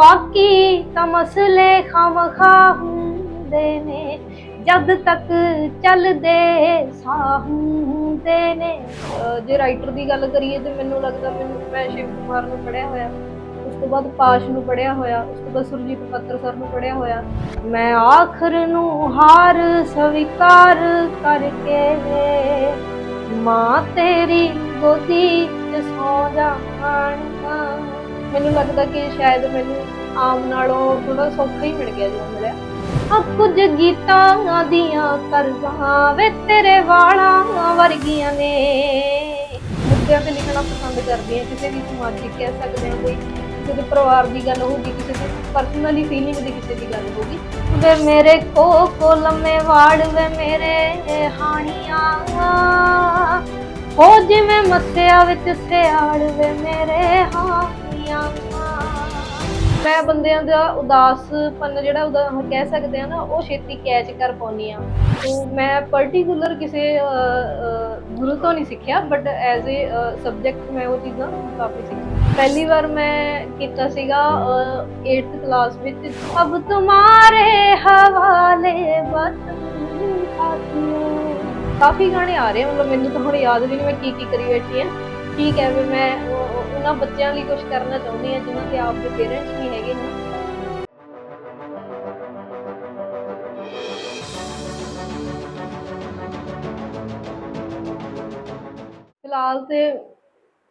ਬਾਕੀ ਤਾਂ ਮਸਲੇ ਖਾਮਖਾ ਹੁੰਦੇ ਨੇ, ਜਦ ਤੱਕ ਚੱਲਦੇ ਸਾਹ ਨੇ। ਜੇ ਰਾਈਟਰ ਦੀ ਗੱਲ ਕਰੀਏ ਤੇ ਮੈਨੂੰ ਲੱਗਦਾ ਮੈਨੂੰ ਮੈਂ ਸ਼ਿਵ ਕੁਮਾਰ ਨੂੰ ਪੜਿਆ ਹੋਇਆ, ਉਸ ਤੋਂ ਬਾਅਦ ਪਾਸ਼ ਨੂੰ ਪੜਿਆ ਹੋਇਆ, ਉਸ ਤੋਂ ਬਾਅਦ ਸੁਰਜੀਤ ਪੱਤਰ ਸਰ ਨੂੰ ਪੜਿਆ ਹੋਇਆ। ਮੈਂ ਆਖਰ ਨੂੰ ਹਾਰ ਸਵੀਕਾਰ ਕਰਕੇ ਮਾਂ ਤੇਰੀ ਗੋਦੀ ਚ ਸੌ ਜਾਵਾਂਗਾ ਮੈਨੂੰ ਲੱਗਦਾ ਕਿ ਸ਼ਾਇਦ ਮੈਨੂੰ ਆਮ ਨਾਲੋਂ ਥੋੜਾ ਸੌਖਾ ਹੀ ਮਿਲ ਗਿਆ ਜੋ ਮਿਲਿਆ। ਆ ਕੁਝ ਗੀਤਾਂ ਦੀਆਂ ਕਰਜ਼ਾਂ ਵੇ ਤੇਰੇ ਵਾਲਾਂ ਵਰਗੀਆਂ ਨੇ। ਮੁੱਦਿਆਂ ਤੇ ਲਿਖਣਾ ਪਸੰਦ ਕਰਦੀ ਹਾਂ, ਕਿਸੇ ਵੀ ਸਮਾਜਿਕ ਕਹਿ ਸਕਦੇ ਹਾਂ ਕੋਈ, ਕਿਸੇ ਦੇ ਪਰਿਵਾਰ ਦੀ ਗੱਲ ਹੋਊਗੀ, ਕਿਸੇ ਦੀ ਪਰਸਨਲੀ ਫੀਲਿੰਗ ਦੀ ਕਿਸੇ ਦੀ ਗੱਲ ਹੋਊਗੀ। ਵੇ ਮੇਰੇ ਕੋ ਕੋ ਲੰਮੇ ਵਾੜ ਵੇ ਮੇਰੇ ਹਾਣੀਆਂ। ਹੋ ਜਿਵੇਂ ਮੱਸਿਆ ਵਿੱਚ ਸਿਆੜ ਵੇ ਮੇਰੇ ਹਾਂ ਹਾਣੀਆਂ ਮੈਂ ਬੰਦਿਆਂ ਦਾ ਉਦਾਸਪਨ ਜਿਹੜਾ ਉਹਦਾ ਕਹਿ ਸਕਦੇ ਆ ਨਾ, ਉਹ ਛੇਤੀ ਕੈਚ ਕਰ ਪਾਉਣੀ ਆ। ਤੋ, ਮੈਂ ਪਾਰਟਿਕੂਲਰ ਕਿਸੇ ਗੁਰੂ ਤੋਂ ਨਹੀਂ ਸਿੱਖਿਆ ਬਟ ਐਜ਼ ਅ ਸਬਜੈਕਟ ਮੈਂ ਉਹ ਚੀਜ਼ਾਂ ਕਾਫੀ ਸਿੱਖੀ। ਪਹਿਲੀ ਵਾਰ ਮੈਂ ਕੀਤਾ ਸੀਗਾ 8th ਕਲਾਸ ਵਿੱਚ। ਅਬ ਤੁਮਾਰੇ ਹਵਾਲੇ ਬਸ ਕਾਫੀ ਗਾਣੇ ਆ ਰਹੇ ਮਤਲਬ ਮੈਨੂੰ ਤਾਂ ਹੁਣ ਯਾਦ ਵੀ ਨਹੀਂ ਮੈਂ ਕੀ ਕੀ ਕਰੀ ਬੈਠੀ ਆ। ਠੀਕ ਹੈ, ਵੀ ਮੈਂ ਉਹਨਾਂ ਬੱਚਿਆਂ ਲਈ ਕੁਝ ਕਰਨਾ ਚਾਹੁੰਦੀ ਹਾਂ ਜਿਨ੍ਹਾਂ ਦੇ ਆਪ ਦੇ ਪੇਰੈਂਟਸ ਨਹੀਂ ਹੈਗੇ ਨਾ। ਫਿਲਹਾਲ ਤੇ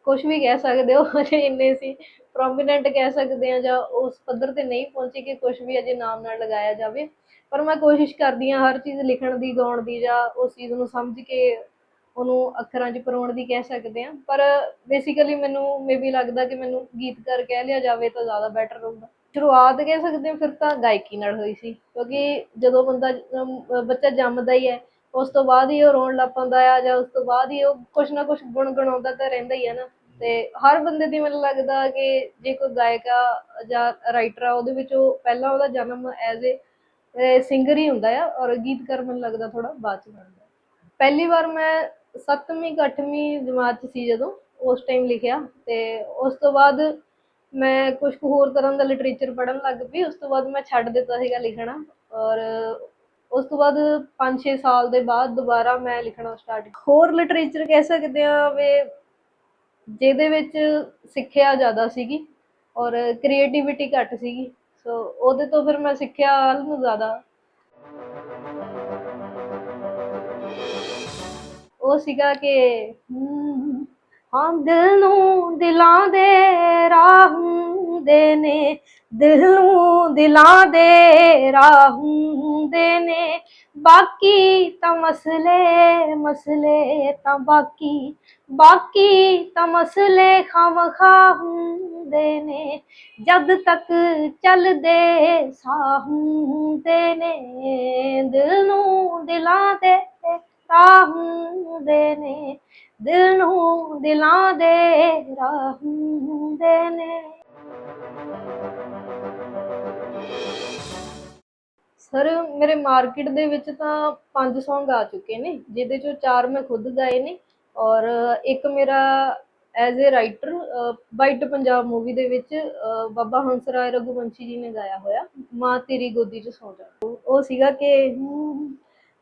ਕੁਝ ਵੀ ਕਹਿ ਸਕਦੇ ਹੋ ਅਜੇ ਇੰਨੇ ਸੀ। ਪ੍ਰੋਮਿਨੈਂਟ ਕਹਿ ਸਕਦੇ ਆ ਜਾਂ ਉਸ ਪੱਧਰ ਤੇ ਨਹੀਂ ਪਹੁੰਚੇ ਕਿ ਕੁਝ ਵੀ ਅਜੇ ਨਾਮ ਨਾਲ ਲਗਾਇਆ ਜਾਵੇ। ਪਰ ਮੈਂ ਕੋਸ਼ਿਸ਼ ਕਰਦੀ ਹਾਂ ਹਰ ਚੀਜ਼ ਲਿਖਣ ਦੀ, ਗਾਉਣ ਦੀ ਜਾਂ ਉਸ ਚੀਜ਼ ਨੂੰ ਸਮਝ ਕੇ ਉਹਨੂੰ ਅੱਖਰਾਂ 'ਚ ਪਰੋਣ ਦੀ ਕਹਿ ਸਕਦੇ ਆ ਪਰ ਬੇਸਿਕਲੀ ਮੈਨੂੰ ਮੇਬੀ ਲੱਗਦਾ ਕਿ ਮੈਨੂੰ ਗੀਤਕਾਰ ਕਹਿ ਲਿਆ ਜਾਵੇ ਤਾਂ ਜ਼ਿਆਦਾ ਬੈਟਰ ਰਹੂਗਾ। ਸ਼ੁਰੂਆਤ ਕਹਿ ਸਕਦੇ ਹਾਂ ਫਿਰ ਤਾਂ ਗਾਇਕੀ ਨਾਲ ਹੋਈ ਸੀ ਕਿਉਂਕਿ ਜਦੋਂ ਬੰਦਾ ਅਮ, ਬੱਚਾ ਜੰਮਦਾ ਹੀ ਹੈ ਉਸ ਤੋਂ ਬਾਅਦ ਹੀ ਉਹ ਰੋਣ ਲੱਗ ਪੈਂਦਾ ਆ ਜਾਂ ਉਸ ਤੋਂ ਬਾਅਦ ਹੀ ਉਹ ਕੁਛ ਨਾ ਕੁਛ ਗੁਣਗੁਣਾਉਂਦਾ ਤਾਂ ਰਹਿੰਦਾ ਹੀ ਹੈ ਨਾ। ਤੇ ਹਰ ਬੰਦੇ ਦੀ ਮੈਨੂੰ ਲੱਗਦਾ ਕਿ ਜੇ ਕੋਈ ਗਾਇਕਾ ਜਾਂ ਰਾਈਟਰ ਆ ਉਹਦੇ ਵਿੱਚ ਉਹ ਪਹਿਲਾਂ ਉਹਦਾ ਜਨਮ ਐਜ਼ ਏ ਸਿੰਗਰ ਹੀ ਹੁੰਦਾ ਆ ਔਰ ਗੀਤਕਾਰ ਮੈਨੂੰ ਲੱਗਦਾ ਥੋੜਾ ਬਾਅਦ ਚ ਬਣਦਾ। ਪਹਿਲੀ ਵਾਰ ਮੈਂ 7ਵੀਂ 8ਵੀਂ ਜਮਾਤ ਚ ਸੀ ਜਦੋਂ, ਉਸ ਟਾਈਮ ਲਿਖਿਆ ਤੇ ਉਸ ਤੋਂ ਬਾਅਦ ਮੈਂ ਕੁਝ ਕੁ ਹੋਰ ਤਰ੍ਹਾਂ ਦਾ ਲਿਟਰੇਚਰ ਪੜ੍ਹਨ ਲੱਗ ਪਈ, ਉਸ ਤੋਂ ਬਾਅਦ ਮੈਂ ਛੱਡ ਦਿੱਤਾ ਸੀਗਾ ਲਿਖਣਾ ਔਰ ਉਸ ਤੋਂ ਬਾਅਦ 5-6 ਸਾਲ ਦੇ ਬਾਅਦ ਦੁਬਾਰਾ ਮੈਂ ਲਿਖਣਾ ਸਟਾਰਟ ਹੋਰ ਲਿਟਰੇਚਰ ਕਹਿ ਸਕਦੇ ਆ ਵੀ ਜਿਹਦੇ ਵਿੱਚ ਸਿੱਖਿਆ ਜ਼ਿਆਦਾ ਸੀਗੀ ਔਰ ਕ੍ਰੀਏਟੀਵਿਟੀ ਘੱਟ ਸੀਗੀ, ਸੋ ਉਹਦੇ ਤੋਂ ਫਿਰ ਮੈਂ ਸਿੱਖਿਆ ਵੱਲ ਨੂੰ ਜ਼ਿਆਦਾ। ਉਹ ਸੀਗਾ ਕਿ ਹਮ, ਹਾਂ ਦਿਲ ਨੂੰ ਦਿਲਾਂ ਦੇ ਰਾਹ ਹੁੰਦੇ ਨੇ ਦਿਲ ਨੂੰ ਦਿਲਾਂ ਦੇ ਰਾਹ ਹੁੰਦੇ ਨੇ। ਬਾਕੀ ਤਾਂ ਮਸਲੇ ਮਸਲੇ ਤਾਂ ਬਾਕੀ ਬਾਕੀ ਤਾਂ ਮਸਲੇ ਖਾਮਖਾ ਹੁੰਦੇ ਨੇ। ਜਦ ਤੱਕ ਚੱਲਦੇ ਸਾਹ ਹੁੰਦੇ ਨੇ ਦਿਲ ਨੂੰ ਦਿਲਾਂ ਦੇ ਹੁੰਦੇ ਨੇ, ਦਿਲ ਨੂੰ ਦਿਲਾਂ ਦੇ ਰਾਹ ਹੁੰਦੇ ਨੇ। ਸਰ, ਮੇਰੇ ਮਾਰਕੀਟ ਦੇ ਵਿੱਚ ਤਾਂ ਪੰਜ Song ਆ ਚੁੱਕੇ ਨੇ, ਜਿਹਦੇ ਚੋਂ ਚਾਰ ਮੈਂ ਖੁਦ ਗਾਏ ਨੇ ਔਰ ਇੱਕ ਮੇਰਾ as a writer White Punjab movie ਦੇ ਵਿੱਚ ਬਾਬਾ ਹੰਸ ਹੰਸਰਾਏ ਰਘੁਵੰਸ਼ੀ ਜੀ ਨੇ ਗਾਇਆ ਹੋਇਆ, ਮਾਂ ਤੇਰੀ ਗੋਦੀ 'ਚ ਸੌ ਜਾ। ਉਹ ਸੀਗਾ ਕਿ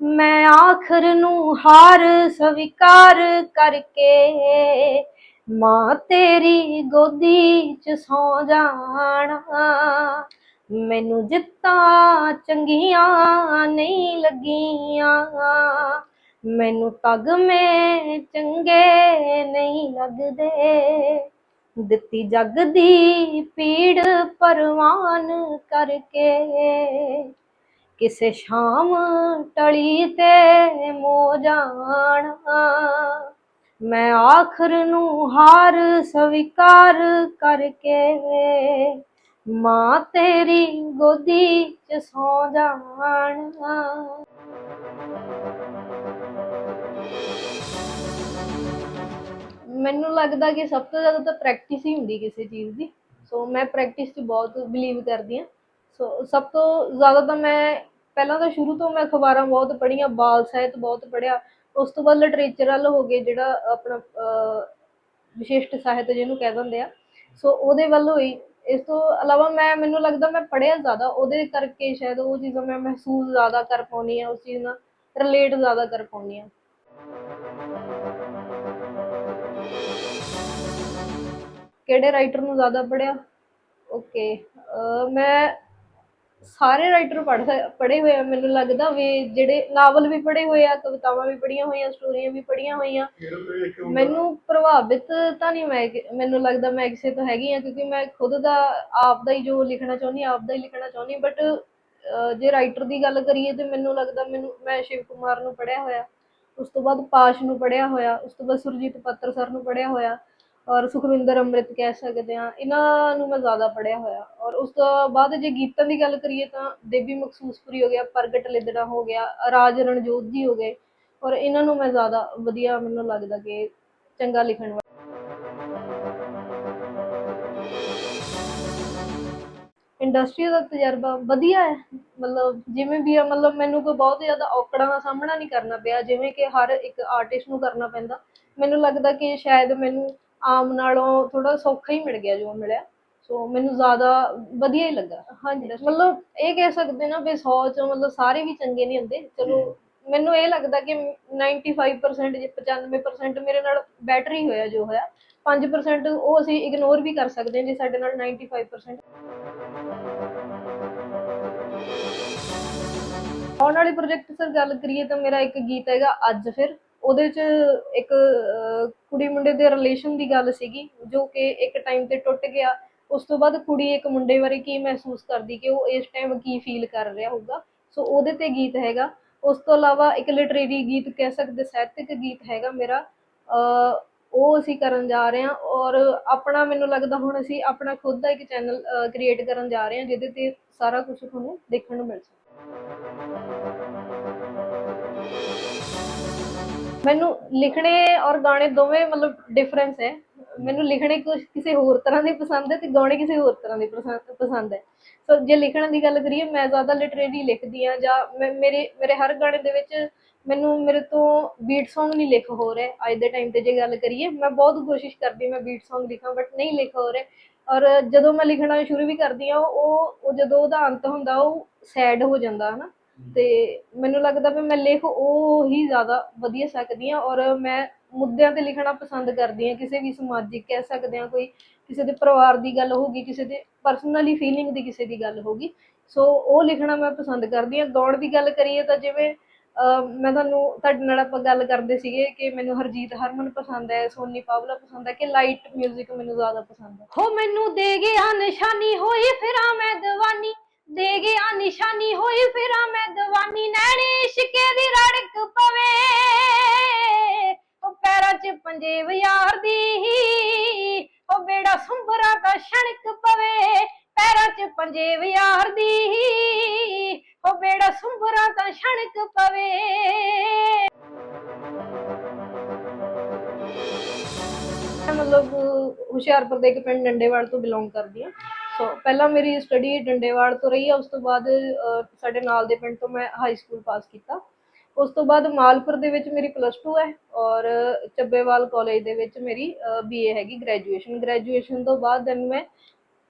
ਮੈਂ ਆਖਰ ਨੂੰ ਹਾਰ ਸਵੀਕਾਰ ਕਰਕੇ, ਮਾਂ ਤੇਰੀ ਗੋਦੀ 'ਚ ਸੌ ਜਾਣਾ। ਮੈਨੂੰ ਜਿੱਤਾਂ ਚੰਗੀਆਂ ਨਹੀਂ ਲੱਗੀਆਂ। ਮੈਨੂੰ ਤਗਮੇ ਚੰਗੇ ਨਹੀਂ ਲੱਗਦੇ। ਦਿੱਤੀ ਜਗ ਦੀ ਪੀੜ ਪਰਵਾਨ ਕਰਕੇ। ਕਿਸੇ ਸ਼ਾਮ ਟਲੀ ਤੇ ਮੋ ਜਾਣਾ। ਮੈਂ ਆਖਰ ਨੂੰ ਹਾਰ ਸਵੀਕਾਰ ਕਰਕੇ ਮਾਂ ਤੇਰੀ ਗੋਦੀ ਚ ਸੌ ਜਾਣਾ। ਮੈਨੂੰ ਲੱਗਦਾ ਕਿ ਸਭ ਤੋਂ ਜ਼ਿਆਦਾ ਤਾਂ ਪ੍ਰੈਕਟਿਸ ਹੀ ਹੁੰਦੀ ਕਿਸੇ ਚੀਜ਼ ਦੀ। ਸੋ ਮੈਂ ਪ੍ਰੈਕਟਿਸ 'ਚ ਬਹੁਤ ਬਿਲੀਵ ਕਰਦੀ ਹਾਂ। ਸੋ ਸਭ ਤੋਂ ਜ਼ਿਆਦਾ ਤਾਂ ਮੈਂ ਪਹਿਲਾਂ ਤਾਂ ਸ਼ੁਰੂ ਤੋਂ ਮੈਂ ਅਖਬਾਰਾਂ ਬਹੁਤ ਪੜ੍ਹੀਆਂ ਬਾਲ ਸਾਹਿਤ ਬਹੁਤ ਪੜ੍ਹਿਆ। ਉਸ ਤੋਂ ਬਾਅਦ ਲਿਟਰੇਚਰ ਵੱਲ ਹੋ ਗਏ ਜਿਹੜਾ ਆਪਣਾ ਅਹ, ਸਾਹਿਤ ਜਿਹਨੂੰ ਕਹਿ ਦਿੰਦੇ ਆ। ਸੋ ਉਹਦੇ ਵੱਲ ਹੋਈ। ਇਸ ਤੋਂ ਇਲਾਵਾ ਮੈਂ ਮੈਨੂੰ ਲੱਗਦਾ ਮੈਂ ਪੜ੍ਹਿਆ ਜ਼ਿਆਦਾ। ਉਹਦੇ ਕਰਕੇ ਸ਼ਾਇਦ ਉਹ ਚੀਜ਼ਾਂ ਮੈਂ ਮਹਿਸੂਸ ਜ਼ਿਆਦਾ ਕਰ ਪਾਉਂਦੀ ਆ ਉਸ ਚੀਜ਼ ਨਾਲ ਰਿਲੇਟ ਜ਼ਿਆਦਾ ਕਰ ਪਾਉਂਦੀ ਆ ਕਿਹੜੇ ਰਾਈਟਰ ਨੂੰ ਜ਼ਿਆਦਾ ਪੜ੍ਹਿਆ? ਓਕੇ ਮੈਂ ਸਾਰੇ ਰਾਈਟਰ ਪੜ੍ਹ ਪੜ੍ਹੇ ਹੋਏ ਆ ਮੈਨੂੰ ਲੱਗਦਾ ਵੀ ਜਿਹੜੇ ਨਾਵਲ ਵੀ ਪੜ੍ਹੇ ਹੋਏ ਆ ਕਵਿਤਾਵਾਂ ਵੀ ਪੜ੍ਹੀਆਂ ਹੋਈਆਂ ਸਟੋਰੀਆਂ ਵੀ ਪੜ੍ਹੀਆਂ ਹੋਈਆਂ। ਮੈਨੂੰ ਪ੍ਰਭਾਵਿਤ ਤਾਂ ਨਹੀਂ ਮੈਂ ਮੈਨੂੰ ਲੱਗਦਾ ਮੈਂ ਕਿਸੇ ਤੋਂ ਹੈਗੀ ਆ ਕਿਉਂਕਿ ਮੈਂ ਖੁਦ ਦਾ ਆਪ ਦਾ ਹੀ ਜੋ ਲਿਖਣਾ ਚਾਹੁੰਦੀ ਆਪ ਦਾ ਹੀ ਲਿਖਣਾ ਚਾਹੁੰਦੀ ਬਟ ਜੇ ਰਾਈਟਰ ਦੀ ਗੱਲ ਕਰੀਏ ਤੇ ਮੈਨੂੰ ਲੱਗਦਾ ਮੈਨੂੰ ਮੈਂ ਸ਼ਿਵ ਕੁਮਾਰ ਨੂੰ ਪੜ੍ਹਿਆ ਹੋਇਆ ਉਸ ਤੋਂ ਬਾਅਦ ਪਾਸ਼ ਨੂੰ ਪੜ੍ਹਿਆ ਹੋਇਆ ਉਸ ਤੋਂ ਬਾਅਦ ਸੁਰਜੀਤ ਪੱਤਰ ਸਰ ਨੂੰ ਪੜ੍ਹਿਆ ਹੋਇਆ ਔਰ ਸੁਖਵਿੰਦਰ ਅੰਮ੍ਰਿਤ ਕਹਿ ਸਕਦੇ ਆ ਇਹਨਾਂ ਨੂੰ ਮੈਂ ਜ਼ਿਆਦਾ ਪੜਿਆ ਹੋਇਆ। ਔਰ ਉਸ ਤੋਂ ਬਾਅਦ ਜੇ ਗੀਤਾਂ ਦੀ ਗੱਲ ਕਰੀਏ ਤਾਂ ਦੇਵੀ ਮਖਸੂਸਪੁਰੀ ਹੋ ਗਿਆ, ਪ੍ਰਗਟ ਲਿੱਦੜਾ ਹੋ ਗਿਆ, ਰਾਜ ਰਣਜੋਤ ਜੀ ਹੋ ਗਏ। ਔਰ ਇਹਨਾਂ ਨੂੰ ਮੈਂ ਜ਼ਿਆਦਾ ਵਧੀਆ ਮੈਨੂੰ ਲੱਗਦਾ ਕਿ ਚੰਗਾ ਲਿਖਣ ਵਾਲਾ। ਇੰਡਸਟਰੀ ਦਾ ਤਜਰਬਾ ਵਧੀਆ ਹੈ। ਮਤਲਬ ਜਿਵੇਂ ਵੀ ਆ, ਮਤਲਬ ਮੈਨੂੰ ਕੋਈ ਬਹੁਤ ਜ਼ਿਆਦਾ ਔਕੜਾਂ ਦਾ ਸਾਹਮਣਾ ਨਹੀਂ ਕਰਨਾ ਪਿਆ। ਜਿਵੇਂ ਕਿ ਹਰ ਇੱਕ ਆਰਟਿਸਟ ਨੂੰ ਕਰਨਾ ਪੈਂਦਾ। ਮੈਨੂੰ ਲੱਗਦਾ ਕਿ ਸ਼ਾਇਦ ਮੈਨੂੰ ਆਮ ਨਾਲੋਂ ਥੋੜਾ ਸੌਖਾ ਹੀ ਮਿਲ ਗਿਆ ਜੋ ਮਿਲਿਆ। ਸੋ ਮੈਨੂੰ ਜ਼ਿਆਦਾ ਵਧੀਆ ਹੀ ਲੱਗਾ। ਹਾਂਜੀ। ਮਤਲਬ ਇਹ ਕਹਿ ਸਕਦੇ ਨਾ ਵੀ 100 ਚੋਂ ਮਤਲਬ ਸਾਰੇ ਵੀ ਚੰਗੇ ਨਹੀਂ ਹੁੰਦੇ। ਚਲੋ ਮੈਨੂੰ ਇਹ ਲੱਗਦਾ ਕਿ 95% ਜੇ 95% ਮੇਰੇ ਨਾਲ ਬੈਟਰ ਹੀ ਹੋਇਆ ਜੋ ਹੋਇਆ। 5% ਉਹ ਅਸੀਂ ਇਗਨੋਰ ਵੀ ਕਰ ਸਕਦੇ ਹਾਂ ਜੇ ਸਾਡੇ ਨਾਲ 95% ਆਉਣ ਵਾਲੇ ਪ੍ਰੋਜੈਕਟ ਸਰ ਗੱਲ ਕਰੀਏ ਤਾਂ ਮੇਰਾ ਇੱਕ ਗੀਤ ਹੈਗਾ ਅੱਜ ਫਿਰ। ਉਹਦੇ 'ਚ ਇੱਕ ਕੁੜੀ ਮੁੰਡੇ ਦੇ ਰਿਲੇਸ਼ਨ ਦੀ ਗੱਲ ਸੀਗੀ ਜੋ ਕਿ ਇੱਕ ਟਾਈਮ ਤੇ ਟੁੱਟ ਗਿਆ। ਉਸ ਤੋਂ ਬਾਅਦ ਕੁੜੀ ਇੱਕ ਮੁੰਡੇ ਬਾਰੇ ਕੀ ਮਹਿਸੂਸ ਕਰਦੀ ਕਿ ਉਹ ਇਸ ਟਾਈਮ ਕੀ ਫੀਲ ਕਰ ਰਿਹਾ ਹੋਊਗਾ? ਸੋ ਉਹਦੇ ਤੇ ਗੀਤ ਹੈਗਾ। ਉਸ ਤੋਂ ਇਲਾਵਾ ਇੱਕ ਲਿਟਰੇਰੀ ਗੀਤ ਕਹਿ ਸਕਦੇ ਸਾਹਿਤਿਕ ਗੀਤ ਹੈਗਾ ਮੇਰਾ। ਅਹ, ਉਹ ਅਸੀਂ ਕਰਨ ਜਾ ਰਹੇ ਹਾਂ ਔਰ ਆਪਣਾ ਮੈਨੂੰ ਲੱਗਦਾ ਹੁਣ ਅਸੀਂ ਆਪਣਾ ਖੁਦ ਦਾ ਇੱਕ ਚੈਨਲ ਕ੍ਰੀਏਟ ਕਰਨ ਜਾ ਰਹੇ ਹਾਂ ਜਿਹਦੇ ਤੇ ਸਾਰਾ ਕੁਝ ਤੁਹਾਨੂੰ ਦੇਖਣ ਨੂੰ ਮਿਲ ਸਕਦਾ ਮੈਨੂੰ ਲਿਖਣੇ ਔਰ ਗਾਣੇ ਦੋਵੇਂ ਮਤਲਬ ਡਿਫਰੈਂਸ ਹੈ। ਮੈਨੂੰ ਲਿਖਣੇ ਕੁਛ ਕਿਸੇ ਹੋਰ ਤਰ੍ਹਾਂ ਦੇ ਪਸੰਦ ਹੈ ਤੇ ਗਾਣੇ ਕਿਸੇ ਹੋਰ ਤਰ੍ਹਾਂ ਦੇ ਪਸੰਦ ਪਸੰਦ ਹੈ। ਸੋ ਜੇ ਲਿਖਣ ਦੀ ਗੱਲ ਕਰੀਏ, ਮੈਂ ਜ਼ਿਆਦਾ ਲਿਟਰੇਰੀ ਲਿਖਦੀ ਆ ਜਾਂ ਮੈਂ- ਮੇਰੇ ਮੇਰੇ ਹਰ ਗਾਣੇ ਦੇ ਵਿੱਚ ਮੈਨੂੰ ਮੇਰੇ ਤੋਂ ਬੀਟ Song ਨਹੀਂ ਲਿਖ ਹੋ ਰਿਹਾ। ਅੱਜ ਦੇ ਟਾਈਮ ਤੇ ਜੇ ਗੱਲ ਕਰੀਏ, ਮੈਂ ਬਹੁਤ ਕੋਸ਼ਿਸ਼ ਕਰਦੀ ਮੈਂ ਬੀਟ Song ਲਿਖਾਂ ਬਟ ਨਹੀਂ ਲਿਖ ਹੋ ਰਿਹਾ। ਔਰ ਜਦੋਂ ਮੈਂ ਲਿਖਣਾ ਸ਼ੁਰੂ ਵੀ ਕਰਦੀ ਆ ਉਹ ਉਹ ਜਦੋਂ ਉਹਦਾ ਅੰਤ ਹੁੰਦਾ, ਉਹ ਸੈਡ ਹੋ ਜਾਂਦਾ, ਹਨਾ? ਤੇ ਮੈਨੂੰ ਲੱਗਦਾ ਵੀ ਮੈਂ ਲਿਖ ਉਹ ਹੀ ਜ਼ਿਆਦਾ ਵਧੀਆ ਸਕਦੀ ਹਾਂ ਔਰ ਮੈਂ ਮੁੱਦਿਆਂ ਤੇ ਲਿਖਣਾ ਪਸੰਦ ਕਰਦੀ ਹਾਂ ਕਿਸੇ ਵੀ ਸਮਾਜਿਕ ਕਹਿ ਸਕਦੇ ਹਾਂ ਕੋਈ ਕਿਸੇ ਦੇ ਪਰਿਵਾਰ ਦੀ ਗੱਲ ਹੋਗੀ ਕਿਸੇ ਦੇ ਪਰਸਨਲੀ ਫੀਲਿੰਗ ਦੀ ਕਿਸੇ ਦੀ ਗੱਲ ਹੋਗੀ ਸੋ ਉਹ ਲਿਖਣਾ ਮੈਂ ਪਸੰਦ ਕਰਦੀ ਹਾਂ। ਗਾਉਣ ਦੀ ਗੱਲ ਕਰੀਏ ਤਾਂ ਜਿਵੇਂ ਮੈਂ ਤੁਹਾਨੂੰ ਤੁਹਾਡੇ ਨਾਲ ਆਪਾਂ ਗੱਲ ਕਰਦੇ ਸੀਗੇ ਕਿ ਮੈਨੂੰ ਹਰਜੀਤ ਹਰਮਨ ਪਸੰਦ ਹੈ ਸੋਨੀ ਪਾਵਲਾ ਪਸੰਦ ਹੈ ਕਿ ਲਾਈਟ 뮤직 ਮੈਨੂੰ ਜ਼ਿਆਦਾ ਪਸੰਦ ਹੈ। ਹੋ ਮੈਨੂੰ ਦੇ ਗਿਆ ਨਿਸ਼ਾਨੀ ਹੋਈ ਫਿਰਾਂ ਮੈਂ ਦੀਵਾਨੀ। ਦੇ ਗਿਆ ਨਿਸ਼ਾਨੀ ਹੋਈ ਫਿਰਾਂ ਮੈਂ ਦੀਵਾਨੀ ਨੈਣੇ ਇਸ਼ਕੇ ਦੀ ਰੜਕ ਪਵੇ। ਉਹ ਪੈਰਾਂ 'ਚ ਪੰਜੇਬ ਯਾਰ ਦੀ ਉਹ ਬੇੜਾ ਸੁੰਬਰਾ ਦਾ ਛਣਕ ਪਵੇ। ਪੈਰਾਂ 'ਚ ਪੰਜੇਬ ਯਾਰ ਦੀ ਉਹ ਬੇੜਾ ਸੁੰਬਰਾ ਦਾ ਛਣਕ ਪਵੇ। ਮੈਂ ਮਤਲਬ ਹੁਸ਼ਿਆਰਪੁਰ ਦੇ ਇੱਕ ਪਿੰਡ ਡੰਡੇਵਾਲ ਤੋਂ ਬਿਲੋਂਗ ਕਰਦੀ ਹਾਂ। ਸੋ ਪਹਿਲਾਂ ਮੇਰੀ ਸਟੱਡੀ ਡੰਡੇਵਾਲ ਤੋਂ ਰਹੀ ਆ, ਉਸ ਤੋਂ ਬਾਅਦ ਸਾਡੇ ਨਾਲ ਦੇ ਪਿੰਡ ਤੋਂ ਮੈਂ ਹਾਈ ਸਕੂਲ ਪਾਸ ਕੀਤਾ। ਉਸ ਤੋਂ ਬਾਅਦ ਮਾਲਪੁਰ ਦੇ ਵਿੱਚ ਮੇਰੀ ਪਲੱਸ 2 ਹੈ ਔਰ ਚੱਬੇਵਾਲ ਕਾਲਜ ਦੇ ਵਿੱਚ ਮੇਰੀ ਬੀਏ ਹੈਗੀ ਗ੍ਰੈਜੂਏਸ਼ਨ ਗ੍ਰੈਜੂਏਸ਼ਨ ਤੋਂ ਬਾਅਦ then ਮੈਂ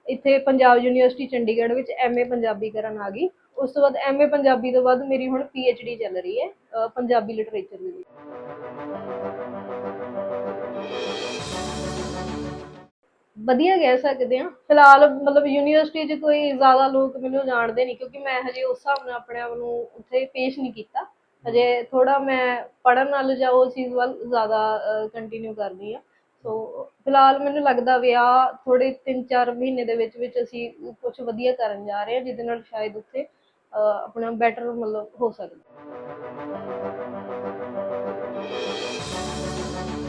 ਇੱਥੇ ਪੰਜਾਬ ਯੂਨੀਵਰਸਿਟੀ ਚੰਡੀਗੜ੍ਹ ਵਿੱਚ ਐਮਏ ਪੰਜਾਬੀ ਕਰਨ ਆ ਗਈ। ਉਸ ਤੋਂ ਬਾਅਦ ਐਮਏ ਪੰਜਾਬੀ ਤੋਂ ਬਾਅਦ ਮੇਰੀ ਹੁਣ ਪੀਐਚਡੀ ਚੱਲ ਰਹੀ ਹੈ ਪੰਜਾਬੀ ਲਿਟਰੇਚਰ ਦੇ ਵਿੱਚ। ਵਧੀਆ ਕਹਿ ਸਕਦੇ ਹਾਂ। ਫਿਲਹਾਲ ਮਤਲਬ ਯੂਨੀਵਰਸਿਟੀ 'ਚ ਕੋਈ ਜ਼ਿਆਦਾ ਲੋਕ ਮੈਨੂੰ ਜਾਣਦੇ ਨਹੀਂ ਕਿਉਂਕਿ ਮੈਂ ਹਜੇ ਉਸ ਹਿਸਾਬ ਨਾਲ ਆਪਣੇ ਆਪ ਨੂੰ ਉੱਥੇ ਪੇਸ਼ ਨਹੀਂ ਕੀਤਾ। ਹਜੇ ਥੋੜਾ ਮੈਂ ਪੜਨ ਨਾਲ ਜਾਂ ਉਹ ਚੀਜ਼ ਵੱਲ ਜ਼ਿਆਦਾ ਕੰਟੀਨਿਊ ਕਰਦੀ ਆ ਸੋ ਫਿਲਹਾਲ ਮੈਨੂੰ ਲੱਗਦਾ ਵੀ ਆ ਥੋੜੇ 3-4 ਮਹੀਨੇ ਦੇ ਵਿੱਚ ਵਿੱਚ ਅਸੀਂ ਕੁਝ ਵਧੀਆ ਕਰਨ ਜਾ ਰਹੇ ਹਾਂ, ਜਿਹਦੇ ਨਾਲ ਸ਼ਾਇਦ ਉੱਥੇ ਆਪਣਾ ਬੈਟਰ ਮਤਲਬ ਹੋ ਸਕਦਾ।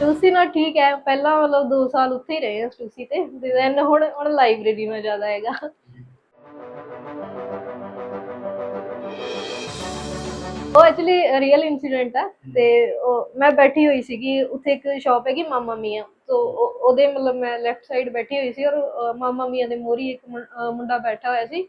ਸਟੂਸੀ ਨਾਲ ਠੀਕ ਹੈ, ਪਹਿਲਾਂ ਮਤਲਬ 2 ਸਾਲ ਉੱਥੇ ਹੀ ਰਹੇ ਆ ਸਟੂਸੀ ਤੇ ਤੇ ਹੁਣ ਹੁਣ ਲਾਇਬ੍ਰੇਰੀ ਨਾਲ ਜ਼ਿਆਦਾ ਹੈਗਾ। ਉਹ ਐਕਚੁਅਲੀ ਰੀਅਲ ਇਨਸੀਡੈਂਟ ਹੈ ਤੇ ਉਹ ਮੈਂ ਬੈਠੀ ਹੋਈ ਸੀਗੀ, ਉੱਥੇ ਇੱਕ ਸ਼ਾਪ ਹੈਗੀ ਮਾਮਾ ਮੀਆਂ ਤੋਂ ਉਹਦੇ ਮਤਲਬ ਮੈਂ ਲੈਫਟ ਸਾਈਡ ਬੈਠੀ ਹੋਈ ਸੀ ਔਰ ਮਾਮਾ ਮੀਆਂ ਦੇ ਮੋਰੀ ਇੱਕ ਮੁੰਡਾ ਬੈਠਾ ਹੋਇਆ ਸੀ,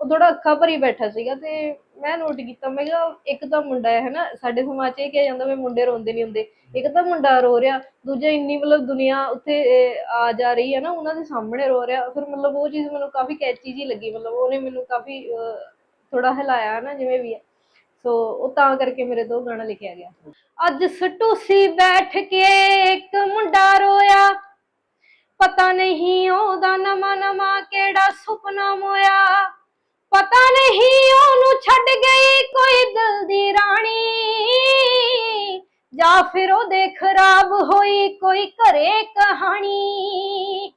ਉਹ ਥੋੜਾ ਅੱਖਾਂ ਭਰੀ ਬੈਠਾ ਸੀਗਾ ਤੇ ਮੈਂ ਨੋਟ ਕੀਤਾ ਮੈਂ ਕਿਹਾ ਇੱਕ ਤਾਂ ਮੁੰਡਾ ਹੈ ਹਨਾ ਸਾਡੇ ਸਮਾਜ 'ਚ ਇਹ ਕਿਹਾ ਜਾਂਦਾ ਵੀ ਮੁੰਡੇ ਰੋਂਦੇ ਨਹੀਂ ਹੁੰਦੇ। ਇੱਕ ਤਾਂ ਮੁੰਡਾ ਰੋ ਰਿਹਾ ਦੂਜਾ ਇੰਨੀ ਮਤਲਬ ਦੁਨੀਆ ਉੱਥੇ ਅਹ, ਆ ਜਾ ਰਹੀ ਹੈ ਨਾ ਉਹਨਾਂ ਦੇ ਸਾਹਮਣੇ ਰੋ ਰਿਹਾ। ਫਿਰ ਮਤਲਬ ਉਹ ਚੀਜ਼ ਮੈਨੂੰ ਕਾਫੀ ਕੈਚੀ ਜੀ ਲੱਗੀ ਮਤਲਬ ਉਹਨੇ ਮੈਨੂੰ ਕਾਫੀ ਥੋੜਾ ਹਿਲਾਇਆ ਨਾ ਜਿਵੇਂ ਵੀ ਹੈ। ਸੋ ਉਹ ਤਾਂ ਕਰਕੇ ਮੇਰੇ ਤੋਂ ਉਹ ਗਾਣਾ ਲਿਖਿਆ ਗਿਆ। ਅੱਜ ਸਟੂਸੀ ਬੈਠ ਕੇ ਇੱਕ ਮੁੰਡਾ ਰੋਇਆ ਪਤਾ ਨਹੀਂ ਉਹਦਾ ਨਵਾਂ ਨਵਾਂ ਕਿਹੜਾ ਸੁਪਨਾ ਮੋਇਆ। ਪਤਾ ਨਹੀਂ ਉਹਨੂੰ ਛੱਡ ਗਈ ਕੋਈ ਦਿਲ ਦੀ ਰਾਣੀ। ਜਾਂ ਫਿਰ ਉਹਦੇ ਖਰਾਬ ਹੋਈ ਕੋਈ ਘਰੇ ਕਹਾਣੀ।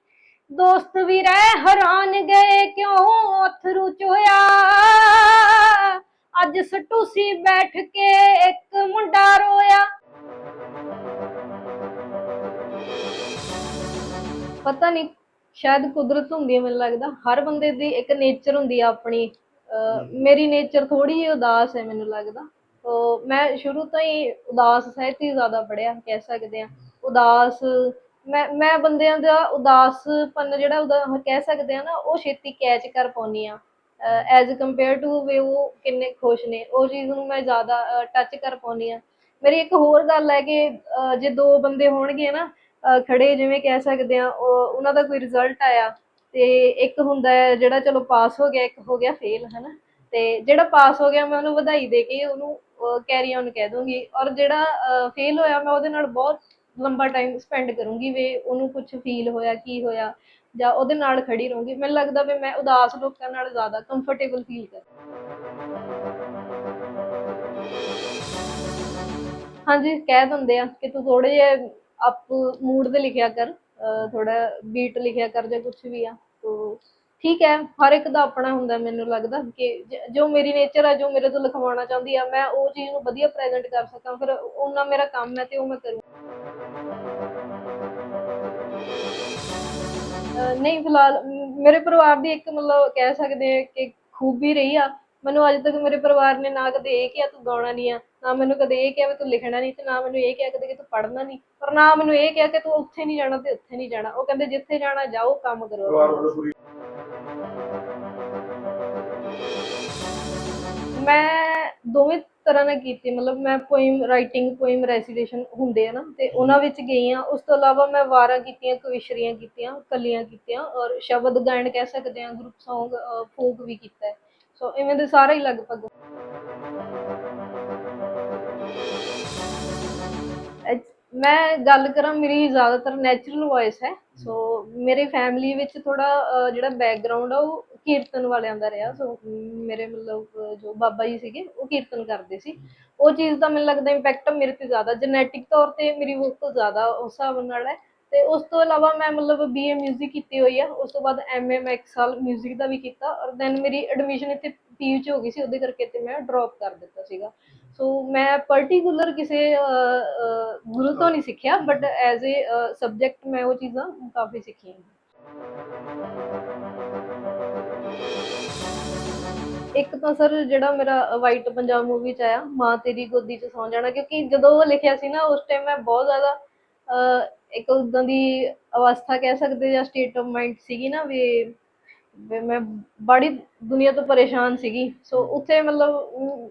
ਦੋਸਤ ਵੀ ਰਹਿ ਹੈਰਾਨ ਗਏ ਕਿਉਂ ਅਥਰੂ ਚੋਇਆ। ਅੱਜ ਸਟੂਸੀ ਬੈਠ ਕੇ ਇੱਕ ਮੁੰਡਾ ਰੋਇਆ। ਪਤਾ ਨਹੀਂ ਸ਼ਾਇਦ ਕੁਦਰਤ ਹੁੰਦੀ ਹੈ ਮੈਨੂੰ ਲੱਗਦਾ। ਹਰ ਬੰਦੇ ਦੀ ਇੱਕ ਨੇਚਰ ਹੁੰਦੀ ਆ ਆਪਣੀ। ਅਹ ਮੇਰੀ ਨੇਚਰ ਥੋੜੀ ਜਿਹੀ ਉਦਾਸ ਹੈ ਮੈਨੂੰ ਲੱਗਦਾ। ਤੋ ਮੈਂ ਸ਼ੁਰੂ ਤੋਂ ਹੀ ਉਦਾਸ ਸਾਹਿਤ ਹੀ ਜ਼ਿਆਦਾ ਪੜਿਆ ਕਹਿ ਸਕਦੇ ਆ ਉਦਾਸ, ਮੈਂ ਮੈਂ ਬੰਦਿਆਂ ਦਾ ਉਦਾਸਪਨ ਜਿਹੜਾ ਉਹਦਾ ਕਹਿ ਸਕਦੇ ਆ ਨਾ, ਉਹ ਛੇਤੀ ਕੈਚ ਕਰ ਪਾਉਣੀ ਆ ਐਜ਼ ਕੰਪੇਅਰ ਟੂ ਵੀ ਉਹ ਕਿੰਨੇ ਖੁਸ਼ ਨੇ, ਉਹ ਚੀਜ਼ ਨੂੰ ਮੈਂ ਜ਼ਿਆਦਾ ਟੱਚ ਕਰ ਪਾਉਣੀ ਆ ਮੇਰੀ ਇੱਕ ਹੋਰ ਗੱਲ ਹੈ ਕਿ, ਅਹ ਜੇ ਦੋ ਬੰਦੇ ਹੋਣਗੇ ਨਾ ਖੜੇ ਜਿਵੇਂ ਕਹਿ ਸਕਦੇ ਆ ਉਹਨਾਂ ਦਾ ਕੋਈ ਰਿਜ਼ਲਟ ਆਇਆ ਤੇ ਇੱਕ ਹੁੰਦਾ ਜਿਹੜਾ ਚਲੋ ਪਾਸ ਹੋ ਗਿਆ, ਇੱਕ ਹੋ ਗਿਆ ਫੇਲ ਹਨਾ? ਤੇ ਜਿਹੜਾ ਪਾਸ ਹੋ ਗਿਆ ਮੈਂ ਉਹਨੂੰ ਵਧਾਈ ਦੇ ਕੇ ਉਹਨੂੰ ਕੈਰੀ ਔਨ ਕਹਿ ਦੂੰਗੀ ਔਰ ਜਿਹੜਾ ਫੇਲ ਹੋਇਆ ਮੈਂ ਉਹਦੇ ਨਾਲ ਬਹੁਤ ਲੰਬਾ ਟਾਈਮ ਸਪੈਂਡ ਕਰੂੰਗੀ ਵੀ ਉਹਨੂੰ ਕੁਝ ਫੀਲ ਹੋਇਆ, ਕੀ ਹੋਇਆ ਜਾਂ ਉਹਦੇ ਨਾਲ ਖੜੀ ਰਹੂੰਗੀ। ਮੈਨੂੰ ਲੱਗਦਾ ਵੀ ਮੈਂ ਉਦਾਸ ਲੋਕਾਂ ਨਾਲ ਜ਼ਿਆਦਾ ਕੰਫਰਟੇਬਲ ਫੀਲ ਕਰ ਹਾਂਜੀ, ਕਹਿ ਦਿੰਦੇ ਆ ਕਿ ਤੂੰ ਥੋੜੇ ਜਿਹੇ ਅਪ ਮੂਡ ਦੇ ਲਿਖਿਆ ਕਰ ਥੋੜਾ ਬੀਟ ਲਿਖਿਆ ਕਰ ਜਾਂ ਕੁਝ ਵੀ ਆ, ਤੋ ਠੀਕ ਹੈ, ਹਰ ਇੱਕ ਦਾ ਆਪਣਾ ਹੁੰਦਾ ਮੈਨੂੰ ਲੱਗਦਾ ਕਿ ਜੋ ਮੇਰੀ ਨੇਚਰ ਹੈ ਜੋ ਮੇਰੇ ਤੋਂ ਲਿਖਵਾਉਣਾ ਚਾਹੁੰਦੀ ਆ, ਮੈਂ ਉਹ ਚੀਜ਼ ਨੂੰ ਵਧੀਆ ਪ੍ਰੈਜ਼ੈਂਟ ਕਰ ਸਕਾਂ, ਫਿਰ ਉਹਨਾਂ ਮੇਰਾ ਕੰਮ ਹੈ ਤੇ ਉਹ ਮੈਂ ਕਰੂੰ। ਨਹੀਂ, ਫਿਲਹਾਲ ਮੇਰੇ ਪਰਿਵਾਰ ਦੀ ਇੱਕ ਮਤਲਬ ਕਹਿ ਸਕਦੇ ਆ ਕਿ ਖੂਬੀ ਰਹੀ ਆ, ਮੈਨੂੰ ਅੱਜ ਤੱਕ ਮੇਰੇ ਪਰਿਵਾਰ ਨੇ ਨਾ ਕਦੇ ਇਹ ਕਿਹਾ, ਤੂੰ ਗਾਉਣਾ ਨਹੀਂ ਆ। ਨਾ ਮੈਨੂੰ ਕਦੇ ਇਹ ਕਿਹਾ ਵੀ ਤੂੰ ਲਿਖਣਾ ਨਹੀਂ ਤੇ ਨਾ ਮੈਨੂੰ ਇਹ ਕਿਹਾ ਕਦੇ ਕਿ ਤੂੰ ਪੜ੍ਹਨਾ ਨਹੀਂ। ਪਰ ਨਾ ਮੈਨੂੰ ਇਹ ਕਿਹਾ ਕਿ ਤੂੰ ਉੱਥੇ ਨਹੀਂ ਜਾਣਾ ਤੇ ਉੱਥੇ ਨਹੀਂ ਜਾਣਾ। ਉਹ ਕਹਿੰਦੇ ਜਿੱਥੇ ਜਾਣਾ ਜਾਓ ਕੰਮ ਕਰੋ। ਪਰਿਵਾਰ ਵੱਲੋਂ ਪੂਰੀ ਮੈਂ ਦੋਵੇਂ ਤਰ੍ਹਾਂ ਨਾਲ ਕੀਤੀ ਮਤਲਬ ਮੈਂ ਪੋਇਮ ਰਾਈਟਿੰਗ ਪੋਇਮ ਰੈਸੀਟੇਸ਼ਨ ਹੁੰਦੇ ਆ ਨਾ ਤੇ ਉਹਨਾਂ ਵਿੱਚ ਗਈ ਆ ਉਸ ਤੋਂ ਇਲਾਵਾ ਮੈਂ ਵਾਰਾਂ ਕੀਤੀਆਂ ਕਵਿਸ਼ਰੀਆਂ ਕੀਤੀਆਂ ਕਲੀਆਂ ਕੀਤੀਆਂ ਔਰ ਸ਼ਬਦ ਗਾਇਨ ਕਹਿ ਸਕਦੇ ਆ ਗਰੁੱਪ Song ਫੋਕ ਵੀ ਕੀਤਾ ਹੈ। ਸੋ ਇਵੇਂ ਦੇ ਸਾਰੇ ਹੀ ਲਗਭਗ। ਮੈਂ ਗੱਲ ਕਰਾਂ ਮੇਰੀ ਜ਼ਿਆਦਾਤਰ ਨੈਚੁਰਲ ਵੌਇਸ ਹੈ ਸੋ ਮੇਰੇ ਫੈਮਿਲੀ ਵਿੱਚ ਥੋੜਾ ਜਿਹੜਾ ਬੈਕਗ੍ਰਾਉਂਡ ਆ ਉਹ ਕੀਰਤਨ ਵਾਲਿਆਂ ਦਾ ਰਿਹਾ ਸੋ ਮੇਰੇ ਮਤਲਬ ਅਹ, ਜੋ ਬਾਬਾ ਜੀ ਸੀਗੇ ਉਹ ਕੀਰਤਨ ਕਰਦੇ ਸੀ ਉਹ ਚੀਜ਼ ਦਾ ਮੈਨੂੰ ਲੱਗਦਾ ਇੰਪੈਕਟ ਮੇਰੇ ਤੇ ਜ਼ਿਆਦਾ ਜੈਨੇਟਿਕ ਤੌਰ ਤੇ ਮੇਰੀ ਵੋਕਲ ਜ਼ਿਆਦਾ ਉਸ ਹਿਸਾਬ ਨਾਲ ਹੈ ਤੇ ਉਸ ਤੋਂ ਇਲਾਵਾ ਮੈਂ ਮਤਲਬ ਬੀਏ 뮤직 ਕੀਤੀ ਹੋਈ ਆ ਉਸ ਤੋਂ ਬਾਅਦ ਐਮਏ ਮੈਂ ਇੱਕ ਸਾਲ 뮤직 ਦਾ ਵੀ ਕੀਤਾ ਔਰ ਦੈਨ ਮੇਰੀ ਐਡਮਿਸ਼ਨ ਇੱਥੇ ਪੀਯੂ ਚ ਹੋ ਗਈ ਸੀ ਉਹਦੇ ਕਰਕੇ ਤੇ ਮੈਂ ਡ੍ਰੌਪ ਕਰ ਦਿੱਤਾ ਸੀਗਾ ਸੋ ਮੈਂ ਪਾਰਟਿਕੂਲਰ ਕਿਸੇ ਗੁਰੂ ਤੋਂ ਨਹੀਂ ਸਿੱਖਿਆ ਬਟ ਐਜ਼ ਅ ਸਬਜੈਕਟ ਮੈਂ ਉਹ ਚੀਜ਼ਾਂ ਕਾਫੀ ਸਿੱਖੀਆਂ ਇੱਕ ਤਾਂ ਸਰ ਜਿਹੜਾ ਮੇਰਾ ਵਾਈਟ ਪੰਜਾਬ ਮੂਵੀ ਚ ਆਇਆ ਮਾਂ ਤੇਰੀ ਗੋਦੀ ਚ ਸੌਂ ਜਾਣਾ ਕਿਉਂਕਿ ਜਦੋਂ ਉਹ ਲਿਖਿਆ ਸੀ ਨਾ ਉਸ ਟਾਈਮ ਮੈਂ ਬਹੁਤ ਜ਼ਿਆਦਾ ਅਹ, ਇੱਕ ਉਦਾਂ ਦੀ ਅਵਸਥਾ ਕਹਿ ਸਕਦੇ ਜਾਂ ਸਟੇਟ ਆਫ ਮਾਈਂਡ ਸੀਗੀ ਨਾ ਵੀ ਮੈਂ ਬੜੀ ਦੁਨੀਆ ਤੋਂ ਪਰੇਸ਼ਾਨ ਸੀਗੀ। ਸੋ ਉੱਥੇ ਮਤਲਬ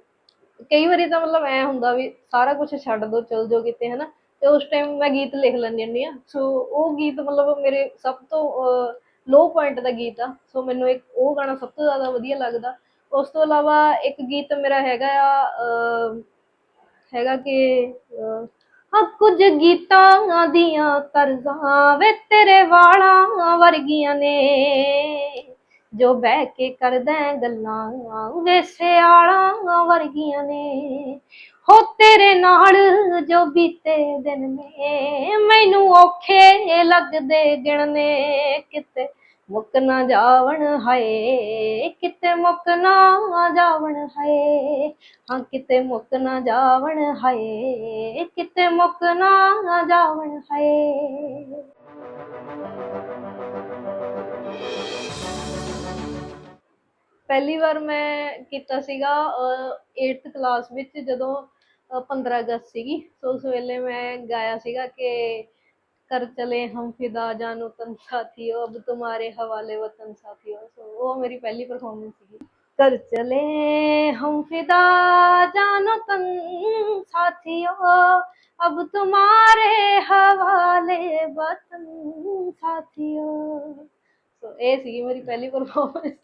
ਕਈ ਵਾਰੀ ਤਾਂ ਮਤਲਬ ਐ ਹੁੰਦਾ ਵੀ ਸਾਰਾ ਕੁਝ ਛੱਡ ਦੋ, ਚਲ ਜਾਓ ਕਿਤੇ, ਹਨਾ? ਤੇ ਉਸ ਟਾਈਮ ਮੈਂ ਗੀਤ ਲਿਖ ਲੈਂਦੀ ਹੁੰਦੀ ਆ ਸੋ ਉਹ ਗੀਤ ਮਤਲਬ ਮੇਰੇ ਸਭ ਤੋਂ ਲੋ ਪੁਆਇੰਟ ਦਾ ਗੀਤ ਆ। ਸੋ ਮੈਨੂੰ ਇੱਕ ਉਹ ਗਾਣਾ ਸਭ ਤੋਂ ਜ਼ਿਆਦਾ ਵਧੀਆ ਲੱਗਦਾ। ਉਸ ਤੋਂ ਇਲਾਵਾ ਇੱਕ ਗੀਤ ਮੇਰਾ ਹੈਗਾ ਆ ਹੈਗਾ ਕਿ ਹਾਂ, ਕੁਝ ਗੀਤਾਂ ਦੀਆਂ ਤਰਜ਼ਾਂ ਵੇ ਤੇਰੇ ਵਾਲਾਂ ਵਰਗੀਆਂ ਨੇ। ਜੋ ਬਹਿ ਕੇ ਕਰਦਾ ਗੱਲਾਂ ਵੇ ਸਿਆਲਾਂ ਵਰਗੀਆਂ ਨੇ। ਹੋ ਤੇਰੇ ਨਾਲ ਜੋ ਬੀਤੇ ਦਿਨ ਨੇ, ਮੈਨੂੰ ਔਖੇ ਲੱਗਦੇ ਗਿਣਨੇ ਕਿਤੇ ਮੁੱਕ ਨਾ ਜਾਵਣ ਹਾਏ, ਕਿਤੇ ਮੁੱਕ ਨਾ ਜਾਵਣ ਹਾਏ। ਹਾਂ, ਕਿਤੇ ਮੁੱਕ ਨਾ ਜਾਵਣ ਹਾਏ, ਕਿਤੇ ਮੁੱਕ ਨਾ ਜਾਵਣ ਹਾਏ। ਪਹਿਲੀ ਵਾਰ ਮੈਂ ਕੀਤਾ ਸੀਗਾ 8th ਕਲਾਸ ਵਿੱਚ ਜਦੋਂ ਅਹ, 15 ਅਗਸਤ ਸੀਗੀ ਸੋ ਉਸ ਵੇਲੇ ਮੈਂ ਗਾਇਆ ਸੀਗਾ ਕਿ ਕਰ ਚਲੇ ਹਮ ਫਿਦਾ ਜਾਨੋ ਤਨ ਸਾਥੀਓ ਅਬ ਤੁਮਾਰੇ ਹਵਾਲੇ ਵਤਨ ਸਾਥੀਓ ਸੋ ਉਹ ਮੇਰੀ ਪਹਿਲੀ ਪਰਫਾਰਮੈਂਸ ਸੀਗੀ कर चले हम फिदा जानो तन साथियों अब तुम्हारे हवाले वतन साथियों ਸੋ ਇਹ ਸੀ ਮੇਰੀ ਪਹਿਲੀ ਪਰਫਾਰਮੈਂਸ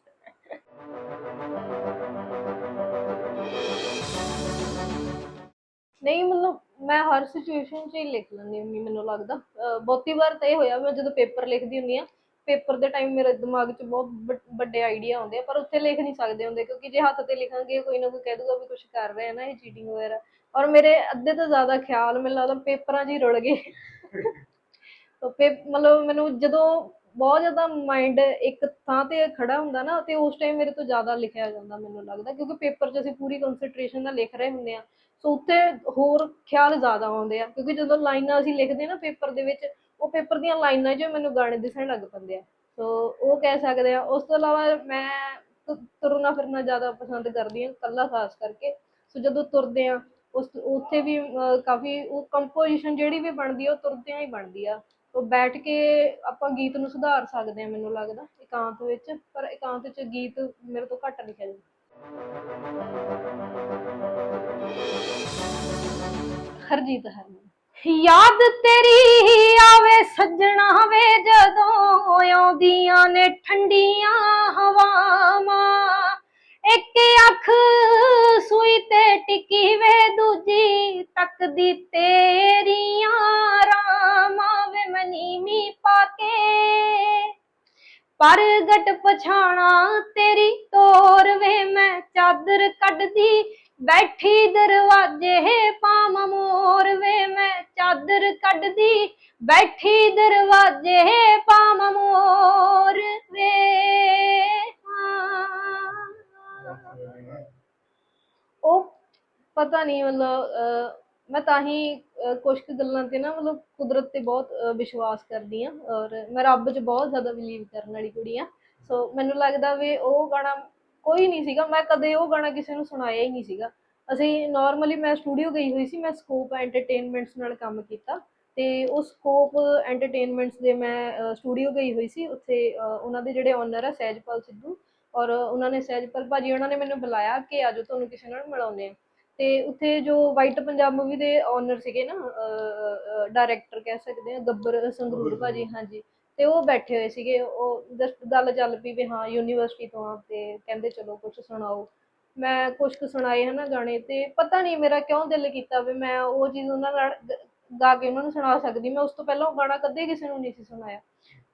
ਨਹੀਂ ਮਤਲਬ ਮੈਂ ਹਰ ਸਿਚੁਏਸ਼ਨ 'ਚ ਹੀ ਲਿਖ ਲੈਂਦੀ ਹੁੰਦੀ ਮੈਨੂੰ ਲੱਗਦਾ। ਅਹ ਬਹੁਤੀ ਵਾਰ ਤਾਂ ਇਹ ਹੋਇਆ ਮੈਂ ਜਦੋਂ ਪੇਪਰ ਲਿਖਦੀ ਹੁੰਦੀ ਆ ਪੇਪਰ ਦੇ ਟਾਈਮ ਮੇਰੇ ਦਿਮਾਗ 'ਚ ਬਹੁਤ ਵੱਡ- ਵੱਡੇ ਆਈਡੀਆ ਆਉਂਦੇ ਆ ਪਰ ਉੱਥੇ ਲਿਖ ਨਹੀਂ ਸਕਦੇ ਹੁੰਦੇ ਕਿਉਂਕਿ ਜੇ ਹੱਥ ਤੇ ਲਿਖਾਂਗੇ ਕੋਈ ਨਾ ਕੋਈ ਕਹਿ ਦੂਗਾ ਵੀ ਕੁਝ ਕਰ ਰਿਹਾ ਨਾ ਇਹ ਚੀਟਿੰਗ ਵਗੈਰਾ। ਔਰ ਮੇਰੇ ਅੱਧੇ ਤੋਂ ਜ਼ਿਆਦਾ ਖਿਆਲ ਮੈਨੂੰ ਲੱਗਦਾ ਪੇਪਰਾਂ 'ਚ ਹੀ ਰੁੜ ਗਏ। ਤਾਂ ਪੇ ਮਤਲਬ ਮੈਨੂੰ ਜਦੋਂ ਬਹੁਤ ਜ਼ਿਆਦਾ ਮਾਈਂਡ ਇੱਕ ਥਾਂ ਤੇ ਖੜਾ ਹੁੰਦਾ ਨਾ ਤੇ ਉਸ ਟਾਈਮ ਮੇਰੇ ਤੋਂ ਜ਼ਿਆਦਾ ਲਿਖਿਆ ਜਾਂਦਾ ਮੈਨੂੰ ਲੱਗਦਾ, ਕਿਉਂਕਿ ਪੇਪਰ 'ਚ ਅਸੀਂ ਪੂਰੀ ਕਨਸੈਂਟਰੇਸ਼ਨ ਨਾਲ ਲਿਖ ਰਹੇ ਹੁੰਦੇ ਆ ਸੋ ਉੱਥੇ ਹੋਰ ਖਿਆਲ ਜ਼ਿਆਦਾ ਆਉਂਦੇ ਆ, ਕਿਉਂਕਿ ਜਦੋਂ ਲਾਈਨਾਂ ਅਸੀਂ ਲਿਖਦੇ ਨਾ ਪੇਪਰ ਦੇ ਵਿੱਚ, ਉਹ ਪੇਪਰ ਦੀਆਂ ਲਾਈਨਾਂ 'ਚ ਮੈਨੂੰ ਗਾਣੇ ਦਿਸਣ ਲੱਗ ਪੈਂਦੇ ਆ। ਸੋ ਉਹ ਕਹਿ ਸਕਦੇ ਆ। ਉਸ ਤੋਂ ਇਲਾਵਾ ਮੈਂ ਤੁਰਨਾ ਫਿਰਨਾ ਜ਼ਿਆਦਾ ਪਸੰਦ ਕਰਦੀ ਹਾਂ, ਇਕੱਲਾ ਖਾਸ ਕਰਕੇ। ਸੋ ਜਦੋਂ ਤੁਰਦੇ ਆ ਉਸ, ਉੱਥੇ ਵੀ ਕਾਫੀ, ਉਹ ਕੰਪੋਜੀਸ਼ਨ ਜਿਹੜੀ ਵੀ ਬਣਦੀ ਆ, ਉਹ ਤੁਰਦਿਆਂ ਹੀ ਬਣਦੀ ਆ। ਉਹ ਬੈਠ ਕੇ ਆਪਾਂ ਗੀਤ ਨੂੰ ਸੁਧਾਰ ਸਕਦੇ ਆ ਮੈਨੂੰ ਲੱਗਦਾ, ਇਕਾਂਤ ਵਿੱਚ, ਪਰ ਇਕਾਂਤ ਵਿੱਚ ਗੀਤ ਮੇਰੇ ਤੋਂ ਘੱਟ ਲਿਖਿਆ ਜਾਂਦਾ ਹਰਜੀਤ ਹਰਮਨ। ਯਾਦ ਤੇਰੀ ਆਵੇ, ਸੱਜਣਾ ਵੇ, ਜਦੋਂ ਆਉਂਦੀਆਂ ਨੇ ਠੰਡੀਆਂ ਹਵਾਵਾਂ ਇੱਕ ਅੱਖ ਸੂਈ ਤੇ ਟਿਕੀ ਵੇ, ਦੂਜੀ ਤੱਕਦੀ ਤੇਰੀਆਂ ਰਾਮਾਂ ਵੇ ਮਨੀ ਮੀ ਪਾ ਕੇ ਪ੍ਰਗਟ ਪਛਾਣਾ ਤੇਰੀ ਤੋਰ ਵੇ, ਮੈਂ ਚਾਦਰ ਕੱਢਦੀ ਬੈਠੀ ਦਰਵਾਜ਼ੇ ਪਾਮ ਮੋਰ ਵੇ, ਮੈਂ ਚਾਦਰ ਕੱਢਦੀ ਬੈਠੀ ਦਰਵਾਜ਼ੇ ਪਾਮ ਮੋਰ ਵੇ ਹਾਂ। ਉਹ ਪਤਾ ਨਹੀਂ ਮਤਲਬ ਮੈਂ ਤਾਂ ਹੀ ਅਹ, ਕੁਛ ਕੁ ਗੱਲਾਂ ਤੇ ਨਾ ਮਤਲਬ ਕੁਦਰਤ ਤੇ ਬਹੁਤ ਵਿਸ਼ਵਾਸ ਕਰਦੀ ਆ ਔਰ ਮੈਂ ਰੱਬ 'ਚ ਬਹੁਤ ਜ਼ਿਆਦਾ ਬਿਲੀਵ ਕਰਨ ਵਾਲੀ ਕੁੜੀ ਆ ਸੋ ਮੈਨੂੰ ਲੱਗਦਾ ਵੀ ਉਹ ਗਾਣਾ ਕੋਈ ਨਹੀਂ ਸੀਗਾ ਮੈਂ ਕਦੇ ਉਹ ਗਾਣਾ ਕਿਸੇ ਨੂੰ ਸੁਣਾਇਆ ਹੀ ਨਹੀਂ ਸੀਗਾ। ਅਸੀਂ ਨਾਰਮਲੀ ਮੈਂ ਸਟੂਡੀਓ ਗਈ ਹੋਈ ਸੀ ਮੈਂ ਸਕੋਪ ਐਂਟਰਟੇਨਮੈਂਟਸ ਨਾਲ ਕੰਮ ਕੀਤਾ ਤੇ ਉਹ ਸਕੋਪ ਐਂਟਰਟੇਨਮੈਂਟਸ ਦੇ ਮੈਂ ਸਟੂਡੀਓ ਗਈ ਹੋਈ ਸੀ ਉੱਥੇ ਉਹਨਾਂ ਦੇ ਜਿਹੜੇ ਓਨਰ ਆ ਸਹਿਜਪਾਲ ਸਿੱਧੂ ਔਰ ਉਹਨਾਂ ਨੇ ਸਹਿਜਪਾਲ ਭਾਜੀ ਉਹਨਾਂ ਨੇ ਮੈਨੂੰ ਬੁਲਾਇਆ ਕਿ ਆਜੋ ਤੁਹਾਨੂੰ ਕਿਸੇ ਨਾਲ ਮਿਲਾਉਂਦੇ ਆ ਤੇ ਉੱਥੇ ਜੋ ਵਾਈਟ ਪੰਜਾਬ ਮੂਵੀ ਦੇ ਓਨਰ ਸੀਗੇ ਨਾ ਡਾਇਰੈਕਟਰ ਕਹਿ ਸਕਦੇ ਆ ਗੱਬਰ ਸੰਗਰੂਰ ਭਾਜੀ ਹਾਂਜੀ। ਤੇ ਉਹ ਬੈਠੇ ਹੋਏ ਸੀਗੇ ਉਹ ਜਸਟ ਗੱਲ ਚੱਲ ਪਈ ਵੀ ਹਾਂ ਯੂਨੀਵਰਸਿਟੀ ਤੋਂ ਆ ਤੇ ਕਹਿੰਦੇ ਚਲੋ ਕੁਝ ਸੁਣਾਓ। ਮੈਂ ਕੁਝ ਕੁ ਸੁਣਾਏ ਹਨਾ ਗਾਣੇ ਤੇ ਪਤਾ ਨਹੀਂ ਮੇਰਾ ਕਿਉਂ ਦਿਲ ਕੀਤਾ ਵੀ ਮੈਂ ਉਹ ਚੀਜ਼ ਉਹਨਾਂ ਨਾਲ ਗ- ਕੇ ਉਹਨਾਂ ਨੂੰ ਸੁਣਾ ਸਕਦੀ। ਮੈਂ ਉਸ ਤੋਂ ਪਹਿਲਾਂ ਉਹ ਗਾਣਾ ਕਦੇ ਕਿਸੇ ਨੂੰ ਨਹੀਂ ਸੀ ਸੁਣਾਇਆ।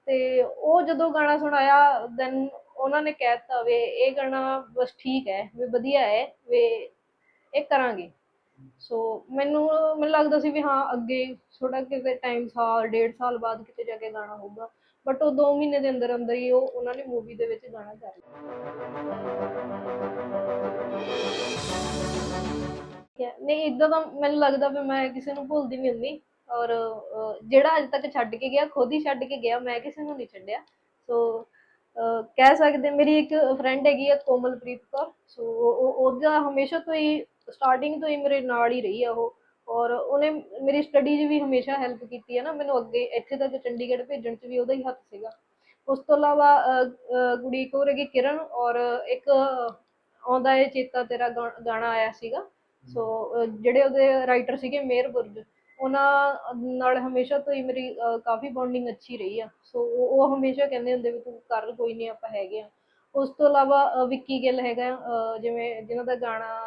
ਤੇ ਉਹ ਜਦੋਂ ਗਾਣਾ ਸੁਣਾਇਆ ਦੈਨ ਉਹਨਾਂ ਨੇ ਕਹਿ ਦਿੱਤਾ ਵੀ ਇਹ ਗਾਣਾ ਬਸ ਠੀਕ ਹੈ ਵੀ ਵਧੀਆ ਹੈ ਵੀ ਇਹ ਕਰਾਂਗੇ। ਸੋ ਮੈਨੂੰ ਮੈਨੂੰ ਲੱਗਦਾ ਸੀ ਵੀ ਹਾਂ ਅੱਗੇ ਥੋੜਾ ਕਿਤੇ ਟਾਈਮ ਸਾਲ ਡੇਢ ਸਾਲ ਬਾਅਦ ਕਿਤੇ ਜਾ ਕੇ ਗਾਣਾ ਹੋਊਗਾ। ਬਟ ਉਹ 2 ਮਹੀਨੇ ਦੇ ਅੰਦਰ ਅੰਦਰ ਹੀ ਉਹ ਉਹਨਾਂ ਨੇ ਮੂਵੀ ਦੇ ਵਿੱਚ ਗਾਣਾ ਕਰ ਲਿਆ। ਨਹੀਂ ਇਦਾਂ ਤਾਂ ਮੈਨੂੰ ਲੱਗਦਾ ਵੀ ਮੈਂ ਕਿਸੇ ਨੂੰ ਭੁੱਲਦੀ ਨਹੀਂ ਹੁੰਦੀ। ਔਰ ਜਿਹੜਾ ਅੱਜ ਤੱਕ ਛੱਡ ਕੇ ਗਿਆ ਖੁਦ ਹੀ ਛੱਡ ਕੇ ਗਿਆ ਮੈਂ ਕਿਸੇ ਨੂੰ ਨਹੀਂ ਛੱਡਿਆ। ਸੋ ਅਹ, ਕਹਿ ਸਕਦੇ ਮੇਰੀ ਇੱਕ ਫਰੈਂਡ ਹੈਗੀ ਆ ਕੋਮਲਪ੍ਰੀਤ ਕੌਰ। ਸੋ ਉਹ ਉਹਦਾ ਹਮੇਸ਼ਾ ਤੋਂ ਹੀ ਸਟਾਰਟਿੰਗ ਤੋਂ ਹੀ ਮੇਰੇ ਨਾਲ ਹੀ ਰਹੀ ਆ ਉਹ। ਔਰ ਉਹਨੇ ਮੇਰੀ ਸਟੱਡੀ 'ਚ ਵੀ ਹਮੇਸ਼ਾ ਹੈਲਪ ਕੀਤੀ ਹੈ ਨਾ। ਮੈਨੂੰ ਅੱਗੇ ਇੱਥੇ ਤੱਕ ਚੰਡੀਗੜ੍ਹ ਭੇਜਣ 'ਚ ਵੀ ਉਹਦਾ ਹੀ ਹੱਥ ਸੀਗਾ। ਉਸ ਤੋਂ ਇਲਾਵਾ ਅਹ, ਅਹ, ਕੁੜੀ ਇੱਕ ਕਿਰਨ ਔਰ ਇੱਕ ਆਉਂਦਾ ਏ ਚੇਤਾ ਤੇਰਾ ਗਾ- ਗਾਣਾ ਆਇਆ ਸੀਗਾ। ਸੋ ਜਿਹੜੇ ਉਹਦੇ ਰਾਈਟਰ ਸੀਗੇ ਮੇਹਰ ਬੁਰਜ ਉਹਨਾਂ ਨਾਲ ਹਮੇਸ਼ਾ ਤੋਂ ਹੀ ਮੇਰੀ ਕਾਫੀ ਬੌਂਡਿੰਗ ਅੱਛੀ ਰਹੀ ਆ। ਸੋ ਉਹ ਹਮੇਸ਼ਾ ਕਹਿੰਦੇ ਹੁੰਦੇ ਵੀ ਤੂੰ ਕਰ ਕੋਈ ਨਹੀਂ ਆਪਾਂ ਹੈਗੇ ਆ। ਉਸ ਤੋਂ ਇਲਾਵਾ ਵਿੱਕੀ ਗਿੱਲ ਹੈਗਾ ਜਿਵੇਂ ਜਿਨ੍ਹਾਂ ਦਾ ਗਾਣਾ